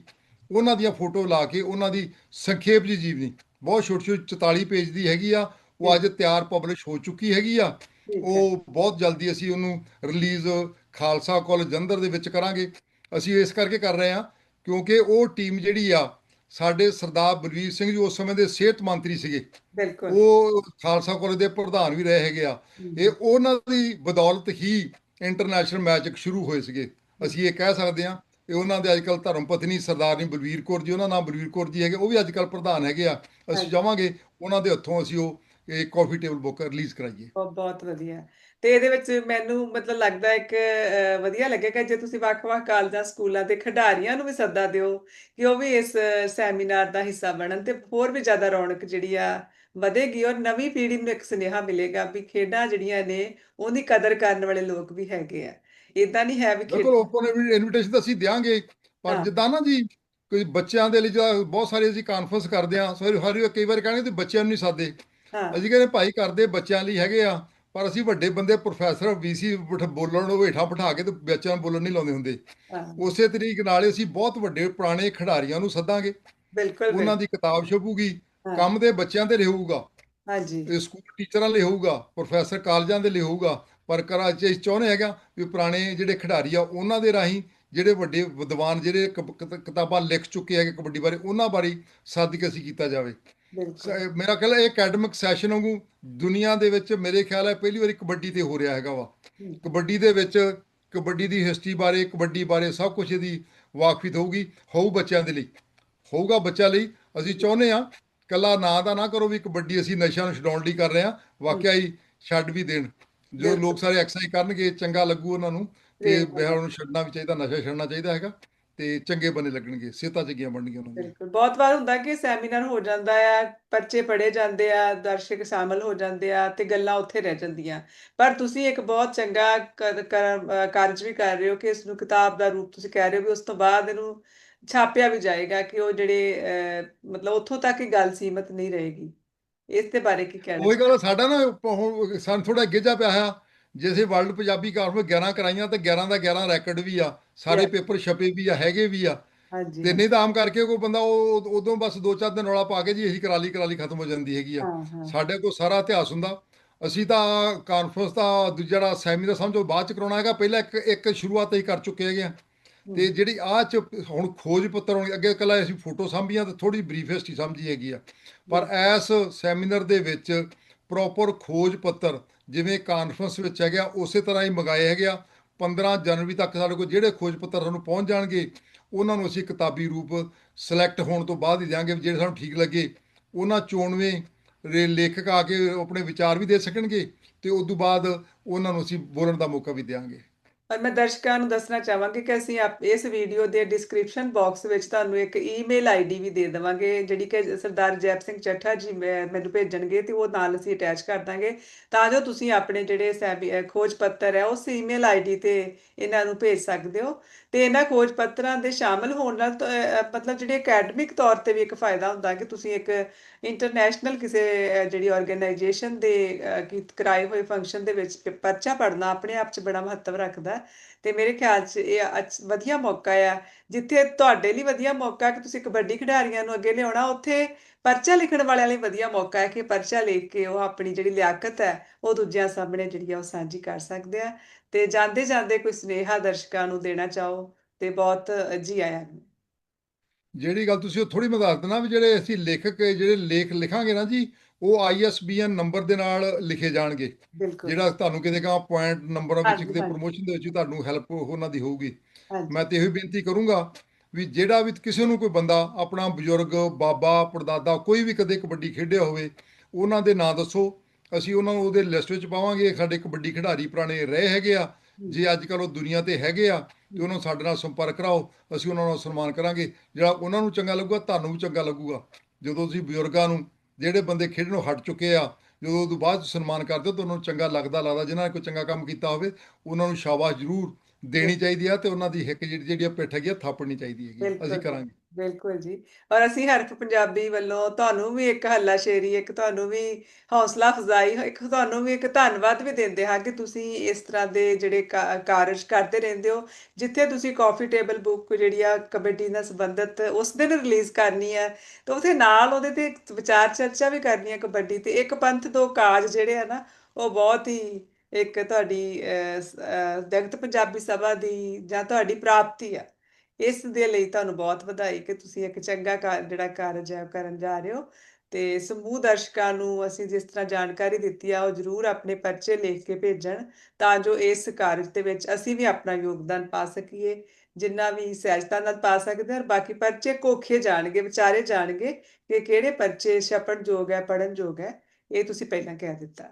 ਉਹਨਾਂ ਦੀਆਂ ਫੋਟੋ ਲਾ ਕੇ ਉਹਨਾਂ ਦੀ ਸੰਖੇਪ ਜੀ ਜੀਵਨੀ। ਬਹੁਤ ਛੋਟੀ ਛੋਟੀ 44 ਪੇਜ ਦੀ ਹੈਗੀ ਆ ਉਹ ਅੱਜ ਤਿਆਰ ਪਬਲਿਸ਼ ਹੋ ਚੁੱਕੀ ਹੈਗੀ ਆ। ਉਹ ਬਹੁਤ ਜਲਦੀ ਅਸੀਂ ਉਹਨੂੰ ਰਿਲੀਜ਼ ਖਾਲਸਾ ਕਾਲਜ ਜਲੰਧਰ ਦੇ ਵਿੱਚ ਕਰਾਂਗੇ। ਅਸੀਂ ਇਸ ਕਰਕੇ ਕਰ ਰਹੇ ਹਾਂ ਕਿਉਂਕਿ ਉਹ ਟੀਮ ਜਿਹੜੀ ਆ ਸਾਡੇ ਸਰਦਾਰ ਬਲਵੀਰ ਸਿੰਘ ਜੀ ਉਸ ਸਮੇਂ ਦੇ ਸਿਹਤ ਮੰਤਰੀ ਸੀਗੇ। ਬਿਲਕੁਲ। ਉਹ ਖਾਲਸਾ ਕਾਲਜ ਦੇ ਪ੍ਰਧਾਨ ਵੀ ਰਹੇ ਹੈਗੇ ਆ। ਇਹ ਉਹਨਾਂ ਦੀ ਬਦੌਲਤ ਹੀ ਇੰਟਰਨੈਸ਼ਨਲ ਮੈਚ ਸ਼ੁਰੂ ਹੋਏ ਸੀਗੇ। ਅਸੀਂ ਇਹ ਕਹਿ ਸਕਦੇ ਹਾਂ ਕਿ ਉਹਨਾਂ ਦੇ ਅੱਜਕੱਲ ਧਰਮ ਪਤਨੀ ਸਰਦਾਰਨੀ ਬਲਵੀਰ ਕੌਰ ਜੀ ਉਹਨਾਂ ਨਾਮ ਬਲਵੀਰ ਕੌਰ ਜੀ ਹੈਗੇ ਉਹ ਵੀ ਅੱਜਕੱਲ ਪ੍ਰਧਾਨ ਹੈਗੇ ਆ। ਅਸੀਂ ਚਾਹਾਂਗੇ ਉਹਨਾਂ ਦੇ ਹੱਥੋਂ ਅਸੀਂ ਉਹ ਇਹ ਕਾਫੀ ਟੇਬਲ ਬੁੱਕ ਰਿਲੀਜ਼ ਕਰਾਈਏ। ਬਹੁਤ ਵਧੀਆ। ਤੇ ਇਹਦੇ ਵਿੱਚ ਮੈਨੂੰ ਮਤਲਬ ਲੱਗਦਾ ਹੈ ਕਿ ਅਹ, ਵਧੀਆ ਲੱਗੇਗਾ ਜੇ ਤੁਸੀਂ ਵੱਖ-ਵੱਖ ਕਾਲਜਾਂ ਸਕੂਲਾਂ ਦੇ ਖਿਡਾਰੀਆਂ ਨੂੰ ਵੀ ਸੱਦਾ ਦਿਓ ਕਿ ਉਹ ਵੀ ਇਸ ਸੈਮੀਨਾਰ ਦਾ ਹਿੱਸਾ ਬਣਨ ਤੇ ਹੋਰ ਵੀ ਜ਼ਿਆਦਾ ਰੌਣਕ ਜਿਹੜੀ ਆ ਵਧੇਗੀ ਔਰ ਨਵੀਂ ਪੀੜ੍ਹੀ ਨੂੰ ਇੱਕ ਸੁਨੇਹਾ ਮਿਲੇਗਾ ਵੀ ਖੇਡਾਂ ਜਿਹੜੀਆਂ ਨੇ ਉਹਦੀ ਕਦਰ ਕਰਨ ਵਾਲੇ ਲੋਕ ਵੀ ਹੈਗੇ ਆ। ਇਦਾਂ ਨਹੀਂ ਹੈ ਵੀ ਬਿਲਕੁਲ ਓਪਨ ਇਨਵੀਟੇਸ਼ਨ ਤਾਂ ਅਸੀਂ ਦਿਆਂਗੇ ਪਰ ਜਿੱਦਾਂ ਨਾ ਜੀ ਕੋਈ ਬੱਚਿਆਂ ਦੇ ਲਈ ਜਿਹੜਾ ਬਹੁਤ ਸਾਰੇ ਅਸੀਂ ਕਾਨਫਰੰਸ ਕਰਦੇ ਆ ਸੌਰੀ ਹਰ ਕਈ ਵਾਰ ਕਹਿੰਦੇ ਤੇ ਬੱਚਿਆਂ ਨੂੰ ਨਹੀਂ ਸਾਦੇ। ਅਸੀਂ ਕਹਿੰਦੇ ਭਾਈ ਕਰਦੇ ਬੱਚਿਆਂ ਲਈ ਹੈਗੇ ਆ ਪਰ ਅਸੀਂ ਵੱਡੇ ਬੰਦੇ ਪ੍ਰੋਫੈਸਰ ਵੀਸੀ ਬੋਲਣ ਨੂੰ ਹੇਠਾਂ ਬਿਠਾ ਕੇ ਤੇ ਬੱਚਿਆਂ ਨੂੰ ਬੋਲਣ ਨਹੀਂ ਲਾਉਂਦੇ ਹੁੰਦੇ। ਉਸੇ ਤਰੀਕੇ ਨਾਲ ਅਸੀਂ ਬਹੁਤ ਵੱਡੇ ਪੁਰਾਣੇ ਖਿਡਾਰੀਆਂ ਨੂੰ ਸੱਦਾਂਗੇ। ਬਿਲਕੁਲ ਉਹਨਾਂ ਦੀ ਕਿਤਾਬ ਛਪੂਗੀ ਕੰਮ ਦੇ ਬੱਚਿਆਂ ਤੇ ਰਹੂਗਾ ਹਾਂਜੀ। ਸਕੂਲ ਟੀਚਰਾਂ ਲਈ ਹੋਊਗਾ ਪ੍ਰੋਫੈਸਰ ਕਾਲਜਾਂ ਦੇ ਲਈ ਹੋਊਗਾ। ਪਰ ਕਰਾ ਚ ਅਸੀਂ ਚਾਹੁੰਦੇ ਹੈਗਾ ਵੀ ਪੁਰਾਣੇ ਜਿਹੜੇ ਖਿਡਾਰੀ ਆ ਉਹਨਾਂ ਦੇ ਰਾਹੀਂ ਜਿਹੜੇ ਵੱਡੇ ਵਿਦਵਾਨ ਜਿਹੜੇ ਕਿਤਾਬਾਂ ਲਿਖ ਚੁੱਕੇ ਹੈਗੇ ਕਬੱਡੀ ਬਾਰੇ ਉਹਨਾਂ ਬਾਰੇ ਸੱਦ ਕੇ ਅਸੀਂ ਕੀਤਾ ਜਾਵੇ। ਮੇਰਾ ਖਿਆਲ ਹੈ ਇਹ ਅਕੈਡਮਿਕ ਸੈਸ਼ਨ ਵਾਂਗੂ ਦੁਨੀਆ ਦੇ ਵਿੱਚ ਮੇਰੇ ਖਿਆਲ ਹੈ ਪਹਿਲੀ ਵਾਰੀ ਕਬੱਡੀ ਤੇ ਹੋ ਰਿਹਾ ਹੈਗਾ ਵਾ। ਕਬੱਡੀ ਦੇ ਵਿੱਚ ਕਬੱਡੀ ਦੀ ਹਿਸਟਰੀ ਬਾਰੇ ਕਬੱਡੀ ਬਾਰੇ ਸਭ ਕੁਝ ਇਹਦੀ ਵਾਕਫੀਤ ਹੋਊਗੀ ਹੋਊ ਬੱਚਿਆਂ ਦੇ ਲਈ। ਹੋਊਗਾ ਬੱਚਾ ਲਈ ਅਸੀਂ ਚਾਹੁੰਦੇ ਆ ਕੱਲਾ ਨਾਂ ਦਾ ਨਾ ਕਰੋ ਵੀ ਕਬੱਡੀ ਅਸੀਂ ਨਸ਼ਿਆਂ ਨੂੰ ਛਡਾਉਣ ਲਈ ਕਰ ਰਹੇ ਆ ਵਾਕਿਆ ਹੀ ਛੱਡ ਵੀ ਦੇਣ। ਜੋ ਲੋਕ ਸਾਰੇ ਐਕਸਰਸਾਈਜ਼ ਕਰਨਗੇ ਚੰਗਾ ਲੱਗੂ ਉਹਨਾਂ ਨੂੰ ਤੇ ਬਿਹਾਰ ਨੂੰ ਛੱਡਣਾ ਵੀ ਚਾਹੀਦਾ ਨਸ਼ਾ ਛੱਡਣਾ ਚਾਹੀਦਾ ਹੈਗਾ ਤੇ ਚੰਗੇ ਬਣੇ ਲੱਗਣਗੇ ਸਿਹਤਾਂ ਚੰਗੀਆਂ ਬਣਨਗੀਆਂ ਉਹਨਾਂ ਦੀਆਂ। ਬਿਲਕੁਲ। ਬਹੁਤ ਵਾਰ ਹੁੰਦਾ ਕਿ ਸੈਮੀਨਾਰ ਹੋ ਜਾਂਦਾ ਆ ਪਰਚੇ ਪੜੇ ਜਾਂਦੇ ਆ ਦਰਸ਼ਕ ਸ਼ਾਮਲ ਹੋ ਜਾਂਦੇ ਆ ਤੇ ਗੱਲਾਂ ਉੱਥੇ ਰਹਿ ਜਾਂਦੀਆਂ। ਪਰ ਤੁਸੀਂ ਇੱਕ ਬਹੁਤ ਚੰਗਾ ਕਾਰਜ ਵੀ ਕਰ ਰਹੇ ਹੋ ਕਿ ਇਸ ਨੂੰ ਕਿਤਾਬ ਦਾ ਰੂਪ ਤੁਸੀਂ ਕਹਿ ਰਹੇ ਹੋ ਵੀ ਉਸ ਤੋਂ ਬਾਅਦ ਇਹਨੂੰ ਛਾਪਿਆ ਵੀ ਜਾਏਗਾ ਕਿ ਉਹ ਜਿਹੜੇ ਮਤਲਬ ਉੱਥੋਂ ਤੱਕ ਹੀ ਗੱਲ ਸੀਮਤ ਨਹੀਂ ਰਹੇਗੀ। ਇਸ ਦੇ ਬਾਰੇ ਕੀ ਕਹਿਣਾ ਉਹੀ ਗੱਲ ਸਾਡਾ ਨਾ ਹੁਣ ਸਾਨੂੰ ਥੋੜਾ ਗਿੱਜਾ ਪਿਆ ਆ ਜੇ ਅਸੀਂ ਵਰਲਡ ਪੰਜਾਬੀ ਕਾਨਫਰੰਸ 11 ਕਰਾਈਆਂ ਤੇ 11 ਦਾ 11 ਰੈਕੋਰਡ ਵੀ ਆ ਸਾਰੇ. ਪੇਪਰ ਛਪੇ ਵੀ ਆ ਹੈਗੇ ਵੀ ਆ। ਹਾਂਜੀ। ਤੇ ਨਹੀਂ ਤਾਂ ਆਮ ਕਰਕੇ ਕੋਈ ਬੰਦਾ ਉਹ ਉਦੋਂ ਬਸ ਦੋ ਚਾਰ ਦਿਨ ਰੌਲਾ ਪਾ ਕੇ ਜੀ ਅਸੀਂ ਕਰਾ ਲਈ ਕਰਾ ਲਈ ਖਤਮ ਹੋ ਜਾਂਦੀ ਹੈਗੀ ਆ। ਸਾਡੇ ਕੋਲ ਸਾਰਾ ਇਤਿਹਾਸ ਹੁੰਦਾ। ਅਸੀਂ ਤਾਂ ਕਾਨਫਰੰਸ ਦਾ ਦੂਜਾ ਜਿਹੜਾ ਸੈਮੀ ਦਾ ਸਮਝੋ ਬਾਅਦ ਚ ਕਰਾਉਣਾ ਹੈਗਾ ਪਹਿਲਾਂ ਇੱਕ ਇੱਕ ਸ਼ੁਰੂਆਤ ਹੀ ਕਰ ਚੁੱਕੇ ਹੈਗੇ ਆ। ਤੇ ਜਿਹੜੀ ਆਹ ਚ ਹੁਣ ਖੋਜ ਪੱਤਰ ਹੋਣੀ ਅੱਗੇ ਕੱਲਾ ਅਸੀਂ ਫੋਟੋ ਸਾਂਭੀਆਂ ਤੇ ਥੋੜੀ ਬਰੀਫ ਹਿਸਟਰੀ ਸਮਝੀ ਹੈਗੀ ਆ। ਪਰ ਇਸ ਸੈਮੀਨਾਰ ਦੇ ਵਿੱਚ ਪ੍ਰੋਪਰ ਖੋਜ ਪੱਤਰ ਜਿਵੇਂ ਕਾਨਫਰੰਸ ਵਿੱਚ ਹੈਗਾ ਉਸੇ ਤਰ੍ਹਾਂ ਹੀ ਮੰਗਾਏ ਹੈਗੇ ਆ। 15 ਜਨਵਰੀ ਤੱਕ ਸਾਡੇ ਕੋਲ ਜਿਹੜੇ ਖੋਜ ਪੱਤਰ ਸਾਨੂੰ ਪਹੁੰਚ ਜਾਣਗੇ ਉਹਨਾਂ ਨੂੰ ਅਸੀਂ ਕਿਤਾਬੀ ਰੂਪ ਸਿਲੈਕਟ ਹੋਣ ਤੋਂ ਬਾਅਦ ਹੀ ਦਿਆਂਗੇ ਜਿਹੜੇ ਸਾਨੂੰ ਠੀਕ ਲੱਗੇ ਉਹਨਾਂ 94 ਰੇ ਲੇਖਕ ਆ ਕੇ ਆਪਣੇ ਵਿਚਾਰ ਵੀ ਦੇ ਸਕਣਗੇ ਤੇ ਉਸ ਤੋਂ ਬਾਅਦ ਉਹਨਾਂ ਨੂੰ ਅਸੀਂ ਬੋਲਣ ਦਾ ਮੌਕਾ ਵੀ ਦਿਆਂਗੇ। ਔਰ ਮੈਂ ਦਰਸ਼ਕਾਂ ਨੂੰ ਦੱਸਣਾ ਚਾਹਾਂਗੀ ਕਿ ਅਸੀਂ ਆਪ ਇਸ ਵੀਡੀਓ ਦੇ ਡਿਸਕ੍ਰਿਪਸ਼ਨ ਬਾਕਸ ਵਿੱਚ ਤੁਹਾਨੂੰ ਇੱਕ ਈਮੇਲ ਆਈਡੀ ਵੀ ਦੇ ਦੇਵਾਂਗੇ, ਜਿਹੜੀ ਕਿ ਸਰਦਾਰ ਜੈਪ ਸਿੰਘ ਚੱਠਾ ਜੀ ਮੈਂ- ਮੈਨੂੰ ਭੇਜਣਗੇ ਤੇ ਉਹ ਨਾਲ ਅਸੀਂ ਅਟੈਚ ਕਰ ਦਾਂਗੇ। ਤਾਂ ਜੋ ਤੁਸੀਂ ਆਪਣੇ ਜਿਹੜੇ ਸੈਬੀ- ਖੋਜ ਪੱਤਰ ਹੈ, ਉਸ ਈਮੇਲ ਆਈਡੀ ਤੇ ਇਹਨਾਂ ਨੂੰ ਭੇਜ ਸਕਦੇ ਹੋ। ਤੇ ਇਹਨਾਂ ਖੋਜ ਪੱਤਰਾਂ ਦੇ ਸ਼ਾਮਲ ਹੋਣ ਨਾਲ ਮਤਲਬ ਜਿਹੜੇ ਅਕੈਡਮਿਕ ਤੌਰ ਤੇ ਵੀ ਇੱਕ ਫਾਇਦਾ ਹੁੰਦਾ ਕਿ ਤੁਸੀਂ ਇੱਕ ਇੰਟਰਨੈਸ਼ਨਲ ਕਿਸੇ ਜਿਹੜੀ ਆਰਗੇਨਾਈਜੇਸ਼ਨ ਦੇ ਅਹ, ਕਰਾਏ ਹੋਏ ਫੰਕਸ਼ਨ ਦੇ ਵਿੱਚ ਪਰਚਾ ਪੜਨਾ ਆਪਣੇ ਆਪ 'ਚ ਬੜਾ ਮਹੱਤਵ ਰੱਖਦਾ ਹੈ। ਤੇ ਮੇਰੇ ਖਿਆਲ 'ਚ ਇਹ ਵਧੀਆ ਮੌਕਾ ਆ ਜਿੱਥੇ ਤੁਹਾਡੇ ਲਈ ਵਧੀਆ ਮੌਕਾ ਕਿ ਤੁਸੀਂ ਕਬੱਡੀ ਖਿਡਾਰੀਆਂ ਨੂੰ ਅੱਗੇ ਲਿਆਉਣਾ ਉੱਥੇ ਪਰਚਾ ਲਿਖਣ ਵਾਲਿਆਂ ਲਈ ਵਧੀਆ ਮੌਕਾ ਹੈ ਕਿ ਪਰਚਾ ਲਿਖ ਕੇ ਉਹ ਆਪਣੀ ਜਿਹੜੀ ਲਿਆਕਤ ਹੈ ਉਹ ਦੂਜਿਆਂ ਸਾਹਮਣੇ ਜਿਹੜੀ ਆ ਉਹ ਸਾਂਝੀ ਕਰ ਸਕਦੇ ਆ। ਤੇ ਜਾਂਦੇ ਜਾਂਦੇ ਕੋਈ ਸੁਨੇਹਾ ਦਰਸ਼ਕਾਂ ਨੂੰ ਦੇਣਾ ਚਾਹੋ ਤੇ ਬਹੁਤ ਜੀ ਆਇਆਂ ਨੂੰ। ਜਿਹੜੀ ਗੱਲ ਤੁਸੀਂ ਉਹ ਥੋੜੀ ਮੈਂ ਦੱਸ ਦੇਣਾ ਵੀ ਜਿਹੜੇ ਅਸੀਂ ਲੇਖਕ ਜਿਹੜੇ ਲੇਖ ਲਿਖਾਂਗੇ ਨਾ ਜੀ ਉਹ ਆਈਐਸਬੀਐਨ ਨੰਬਰ ਦੇ ਨਾਲ ਲਿਖੇ ਜਾਣਗੇ। ਜਿਹੜਾ ਤੁਹਾਨੂੰ ਕਿਤੇ ਕਾ ਪੁਆਇੰਟ ਨੰਬਰਾਂ ਵਿੱਚ ਕਿਤੇ। ਪ੍ਰੋਮੋਸ਼ਨ ਦੇ ਵਿੱਚ ਤੁਹਾਨੂੰ ਹੈਲਪ ਉਹਨਾਂ ਦੀ ਹੋਊਗੀ। ਮੈਂ ਤੇ ਇਹੋ ਬੇਨਤੀ ਕਰੂੰਗਾ ਵੀ ਜਿਹੜਾ ਵੀ ਕਿਸੇ ਨੂੰ ਕੋਈ ਬੰਦਾ ਆਪਣਾ ਬਜ਼ੁਰਗ, ਬਾਬਾ, ਪੜਦਾਦਾ ਕੋਈ ਵੀ ਕਦੇ ਕਬੱਡੀ ਖੇਡਿਆ ਹੋਵੇ, ਉਹਨਾਂ ਦੇ ਨਾਂ ਦੱਸੋ। ਅਸੀਂ ਉਹਨਾਂ ਨੂੰ ਉਹਦੇ ਲਿਸਟ ਵਿੱਚ ਪਾਵਾਂਗੇ ਸਾਡੇ ਕਬੱਡੀ ਖਿਡਾਰੀ ਪੁਰਾਣੇ ਰਹੇ ਹੈਗੇ ਆ, ਜੇ ਅੱਜ ਕੱਲ ਉਹ ਦੁਨੀਆ ਤੇ ਹੈਗੇ ਆ, ਤੇ ਉਹਨਾਂ ਨੂੰ ਸਾਡੇ ਨਾਲ ਸੰਪਰਕ ਕਰਾਓ, ਅਸੀਂ ਉਹਨਾਂ ਨੂੰ ਸਨਮਾਨ ਕਰਾਂਗੇ। ਜਿਹੜਾ ਉਹਨਾਂ ਨੂੰ ਚੰਗਾ ਲੱਗੂਗਾ, ਤੁਹਾਨੂੰ ਵੀ ਚੰਗਾ ਲੱਗੂਗਾ। ਜਦੋਂ ਤੁਸੀਂ ਬਜ਼ੁਰਗਾਂ ਨੂੰ, ਜਿਹੜੇ ਬੰਦੇ ਖੇਡਣੋਂ ਹਟ ਚੁੱਕੇ ਆ, ਜਦੋਂ ਉਹ ਤੋਂ ਬਾਅਦ 'ਚ ਸਨਮਾਨ ਕਰਦੇ ਹੋ, ਤਾਂ ਉਹਨਾਂ ਨੂੰ ਚੰਗਾ ਲੱਗਦਾ ਲੱਗਦਾ ਜਿਨ੍ਹਾਂ ਨੇ ਕੋਈ ਚੰਗਾ ਕੰਮ ਕੀਤਾ ਹੋਵੇ, ਉਹਨਾਂ ਨੂੰ ਸ਼ਾਬਾਸ਼ ਜ਼ਰੂਰ। ਦੇਣੀ ਚਾਹੀਦੀ ਆ ਤੇ ਉਹਨਾਂ ਦੀ ਹਿੱਕ ਜਿਹੜੀ ਜਿਹੜੀ ਆ ਪਿੱਠ ਹੈਗੀ ਆ ਥਾਪਣੀ ਚਾਹੀਦੀ ਹੈਗੀ। ਅਸੀਂ ਕਰਾਂਗੇ। ਬਿਲਕੁਲ ਜੀ। ਔਰ ਅਸੀਂ ਹਰਫ ਪੰਜਾਬੀ ਵੱਲੋਂ ਤੁਹਾਨੂੰ ਵੀ ਇੱਕ ਹੱਲਾ ਸ਼ੇਰੀ ਇੱਕ ਤੁਹਾਨੂੰ ਵੀ ਹੌਸਲਾ ਅਫਜ਼ਾਈ ਇੱਕ ਤੁਹਾਨੂੰ ਵੀ ਇੱਕ ਧੰਨਵਾਦ ਵੀ ਦਿੰਦੇ ਹਾਂ ਕਿ ਤੁਸੀਂ ਇਸ ਤਰ੍ਹਾਂ ਦੇ ਜਿਹੜੇ ਕਾਰਜ ਕਰਦੇ ਰਹਿੰਦੇ ਹੋ। ਜਿੱਥੇ ਤੁਸੀਂ ਕਾਫੀ ਟੇਬਲ ਬੁੱਕ ਜਿਹੜੀ ਆ ਕਬੱਡੀ ਨਾਲ ਸੰਬੰਧਿਤ ਉਸ ਦਿਨ ਰਿਲੀਜ਼ ਕਰਨੀ ਹੈ ਤੇ ਉਹਦੇ ਨਾਲ ਉਹਦੇ ਤੇ ਵਿਚਾਰ ਚਰਚਾ ਵੀ ਕਰਨੀ ਹੈ ਕਬੱਡੀ ਤੇ। ਇੱਕ ਪੰਥ ਦੋ ਕਾਜ ਜਿਹੜੇ ਆ ਨਾ ਉਹ ਬਹੁਤ ਹੀ ਇੱਕ ਤੁਹਾਡੀ ਅਹ, ਜਗਤ ਪੰਜਾਬੀ ਸਭਾ ਦੀ ਜਾਂ ਤੁਹਾਡੀ ਪ੍ਰਾਪਤੀ ਆ ਇਸ ਦੇ ਲਈ ਤੁਹਾਨੂੰ ਬਹੁਤ ਵਧਾਈ ਕਿ ਤੁਸੀਂ ਇੱਕ ਚੰਗਾ ਜਿਹੜਾ ਕਾਰਜ ਹੈ ਕਰਨ ਜਾ ਰਹੇ ਹੋ ਤੇ ਸਮੂਹ ਦਰਸ਼ਕਾਂ ਨੂੰ ਅਸੀਂ ਜਿਸ ਤਰ੍ਹਾਂ ਜਾਣਕਾਰੀ ਦਿੱਤੀ ਆ ਉਹ ਜਰੂਰ ਆਪਣੇ ਪਰਚੇ ਲਿਖ ਕੇ ਭੇਜਣ ਤਾਂ ਜੋ ਇਸ ਕਾਰਜ ਦੇ ਵਿੱਚ ਅਸੀਂ ਵੀ ਆਪਣਾ ਯੋਗਦਾਨ ਪਾ ਸਕੀਏ ਜਿੰਨਾ ਵੀ ਸਹਿਜਤਾ ਨਾਲ ਪਾ ਸਕਦੇ ਹਾਂ ਔਰ ਬਾਕੀ ਪਰਚੇ ਕੋਖੇ ਜਾਣਗੇ ਵਿਚਾਰੇ ਜਾਣਗੇ ਕਿ ਕਿਹੜੇ ਪਰਚੇ ਛਪਣ ਯੋਗ ਹੈ ਪੜਨ ਯੋਗ ਹੈ ਇਹ ਤੁਸੀਂ ਪਹਿਲਾਂ ਕਹਿ ਦਿੱਤਾ।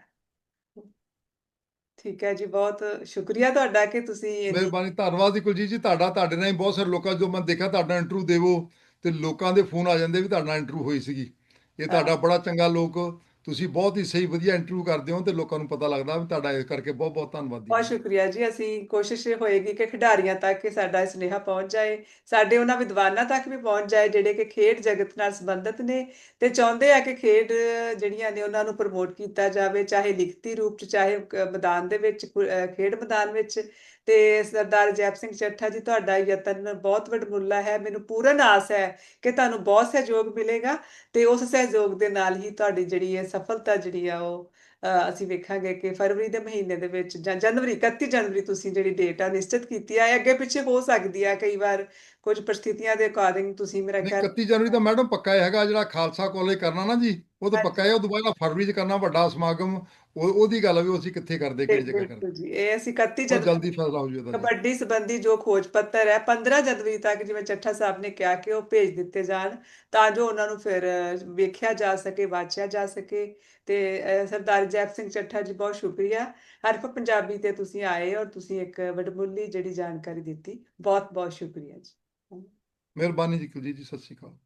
ਠੀਕ ਹੈ ਜੀ ਬਹੁਤ ਸ਼ੁਕਰੀਆ ਤੁਹਾਡਾ ਕਿ ਤੁਸੀਂ ਮਿਹਰਬਾਨੀ ਧੰਨਵਾਦ ਜੀ ਕੁਲਜੀਤ ਜੀ ਤੁਹਾਡਾ ਤੁਹਾਡੇ ਨਾਲ ਹੀ ਬਹੁਤ ਸਾਰੇ ਲੋਕਾਂ ਜੋ ਮੈਂ ਦੇਖਿਆ ਤੁਹਾਡਾ ਇੰਟਰਵਿਊ ਦੇਵੋ ਤੇ ਲੋਕਾਂ ਦੇ ਫੋਨ ਆ ਜਾਂਦੇ ਵੀ ਤੁਹਾਡਾ ਇੰਟਰਵਿਊ ਹੋਈ ਸੀਗੀ। ਇਹ ਤੁਹਾਡਾ ਬੜਾ ਚੰਗਾ ਲੋਕ ਤੁਸੀਂ ਬਹੁਤ ਹੀ ਸਹੀ, ਵਧੀਆ ਇੰਟਰਵਿਊ ਕਰਦੇ ਹੋ ਤੇ ਲੋਕਾਂ ਨੂੰ ਪਤਾ ਲੱਗਦਾ ਵੀ ਤੁਹਾਡਾ ਇਸ ਕਰਕੇ ਬਹੁਤ ਬਹੁਤ ਧੰਨਵਾਦ ਬਹੁਤ ਸ਼ੁਕਰੀਆ ਜੀ। ਅਸੀਂ ਕੋਸ਼ਿਸ਼ ਹੋਏਗੀ ਕਿ ਖਿਡਾਰੀਆਂ ਤੱਕ ਇਹ ਸਾਡਾ ਇਹ ਪਹੁੰਚ ਜਾਏ। ਸਾਡੇ ਉਹਨਾਂ ਵਿਦਵਾਨਾਂ ਤੱਕ ਵੀ ਪਹੁੰਚ ਜਾਏ ਜਿਹੜੇ ਕਿ ਖੇਡ ਜਗਤ ਨਾਲ ਸੰਬੰਧਿਤ ਨੇ ਤੇ ਚਾਹੁੰਦੇ ਆ ਕਿ ਖੇਡ ਜਿਹੜੀਆਂ ਨੇ ਉਹਨਾਂ ਨੂੰ ਪ੍ਰਮੋਟ ਕੀਤਾ ਜਾਵੇ, ਚਾਹੇ ਲਿਖਤੀ ਰੂਪ ਚ, ਚਾਹੇ ਮੈਦਾਨ ਦੇ ਵਿੱਚ ਖੇਡ ਮੈਦਾਨ ਵਿੱਚ ਤੇ ਸਰਦਾਰ ਜੈਪ ਸਿੰਘ ਚੱਠਾ ਜੀ ਤੁਹਾਡਾ ਯਤਨ ਬਹੁਤ ਵਡਮੁੱਲਾ ਹੈ ਮੈਨੂੰ ਪੂਰਨ ਆਸ ਹੈ ਕਿ ਤੁਹਾਨੂੰ ਬਹੁਤ ਸਹਿਯੋਗ ਮਿਲੇਗਾ ਤੇ ਉਸ ਸਹਿਯੋਗ ਦੇ ਨਾਲ ਹੀ ਤੁਹਾਡੀ ਜਿਹੜੀ ਹੈ ਸਫਲਤਾ ਜਿਹੜੀ ਆ ਉਹ ਅਸੀਂ ਵੇਖਾਂਗੇ ਕਿ ਫਰਵਰੀ ਦੇ ਮਹੀਨੇ ਦੇ ਵਿੱਚ ਜਾਂ ਜਨਵਰੀ 31 ਜਨਵਰੀ ਤੁਸੀਂ ਜਿਹੜੀ ਡੇਟ ਆ ਨਿਸ਼ਚਿਤ ਕੀਤੀ ਆ ਇਹ ਅੱਗੇ ਪਿੱਛੇ ਹੋ ਸਕਦੀ ਆ ਕਈ ਵਾਰ ਕੁਝ ਪ੍ਰਸਥਿਤੀਆਂ ਦੇ ਅਕੋਰਡਿੰਗ ਤੁਸੀਂ ਮੇਰਾ ਖਿਆਲ 31 ਜਨਵਰੀ ਦਾ ਮੈਡਮ ਪੱਕਾ ਹੈਗਾ ਜਿਹੜਾ ਖਾਲਸਾ ਕਾਲਜ ਕਰਨਾ ਨਾ ਜੀ। ਉਹ ਤਾਂ। ਪੱਕਾ ਹੈ ਉਹ ਬਾਅਦ ਫਰਵਰੀ ਚ ਕਰਨਾ ਵੱਡਾ ਸਮਾਗਮ ਉਹ ਉਹਦੀ ਗੱਲ ਵੀ ਅਸੀਂ ਕਿੱਥੇ ਕਰਦੇ ਕਿਹੜੀ ਜਗ੍ਹਾ ਕਰਦੇ ਜੀ ਇਹ ਅਸੀਂ 31 ਬਹੁਤ ਜਨਵਰੀ ਜਲਦੀ ਫੈਸਲਾ ਹੋ ਜਾਊਗਾ ਜੀ। ਕਬੱਡੀ ਸੰਬੰਧੀ ਜੋ ਖੋਜ ਪੱਤਰ ਹੈ 15 ਜਨਵਰੀ ਤੱਕ ਜਿਵੇਂ ਚੱਠਾ ਸਾਹਿਬ ਨੇ ਕਿਹਾ ਕਿ ਉਹ ਭੇਜ ਦਿੱਤੇ ਜਾਣ ਤਾਂ ਜੋ ਉਹਨਾਂ ਨੂੰ ਫਿਰ ਵੇਖਿਆ ਜਾ ਸਕੇ ਵਾਚਿਆ ਜਾ ਸਕੇ। ਤੇ ਸਰਦਾਰ ਜੈਪ ਸਿੰਘ ਚੱਠਾ ਜੀ ਬਹੁਤ ਸ਼ੁਕਰੀਆ। ਹਰਫ ਪੰਜਾਬੀ ਤੇ ਤੁਸੀਂ ਆਏ ਔਰ ਤੁਸੀਂ ਇੱਕ ਵਡਮੁੱਲੀ ਜਿਹੜੀ ਜਾਣਕਾਰੀ ਦਿੱਤੀ ਬਹੁਤ ਬਹੁਤ ਸ਼ੁਕਰੀਆ ਜੀ। ਮਿਹਰਬਾਨੀ ਜੀ ਕੁਲਜੀਤ ਜੀ ਸਤਿ ਸ਼੍ਰੀ ਅਕਾਲ।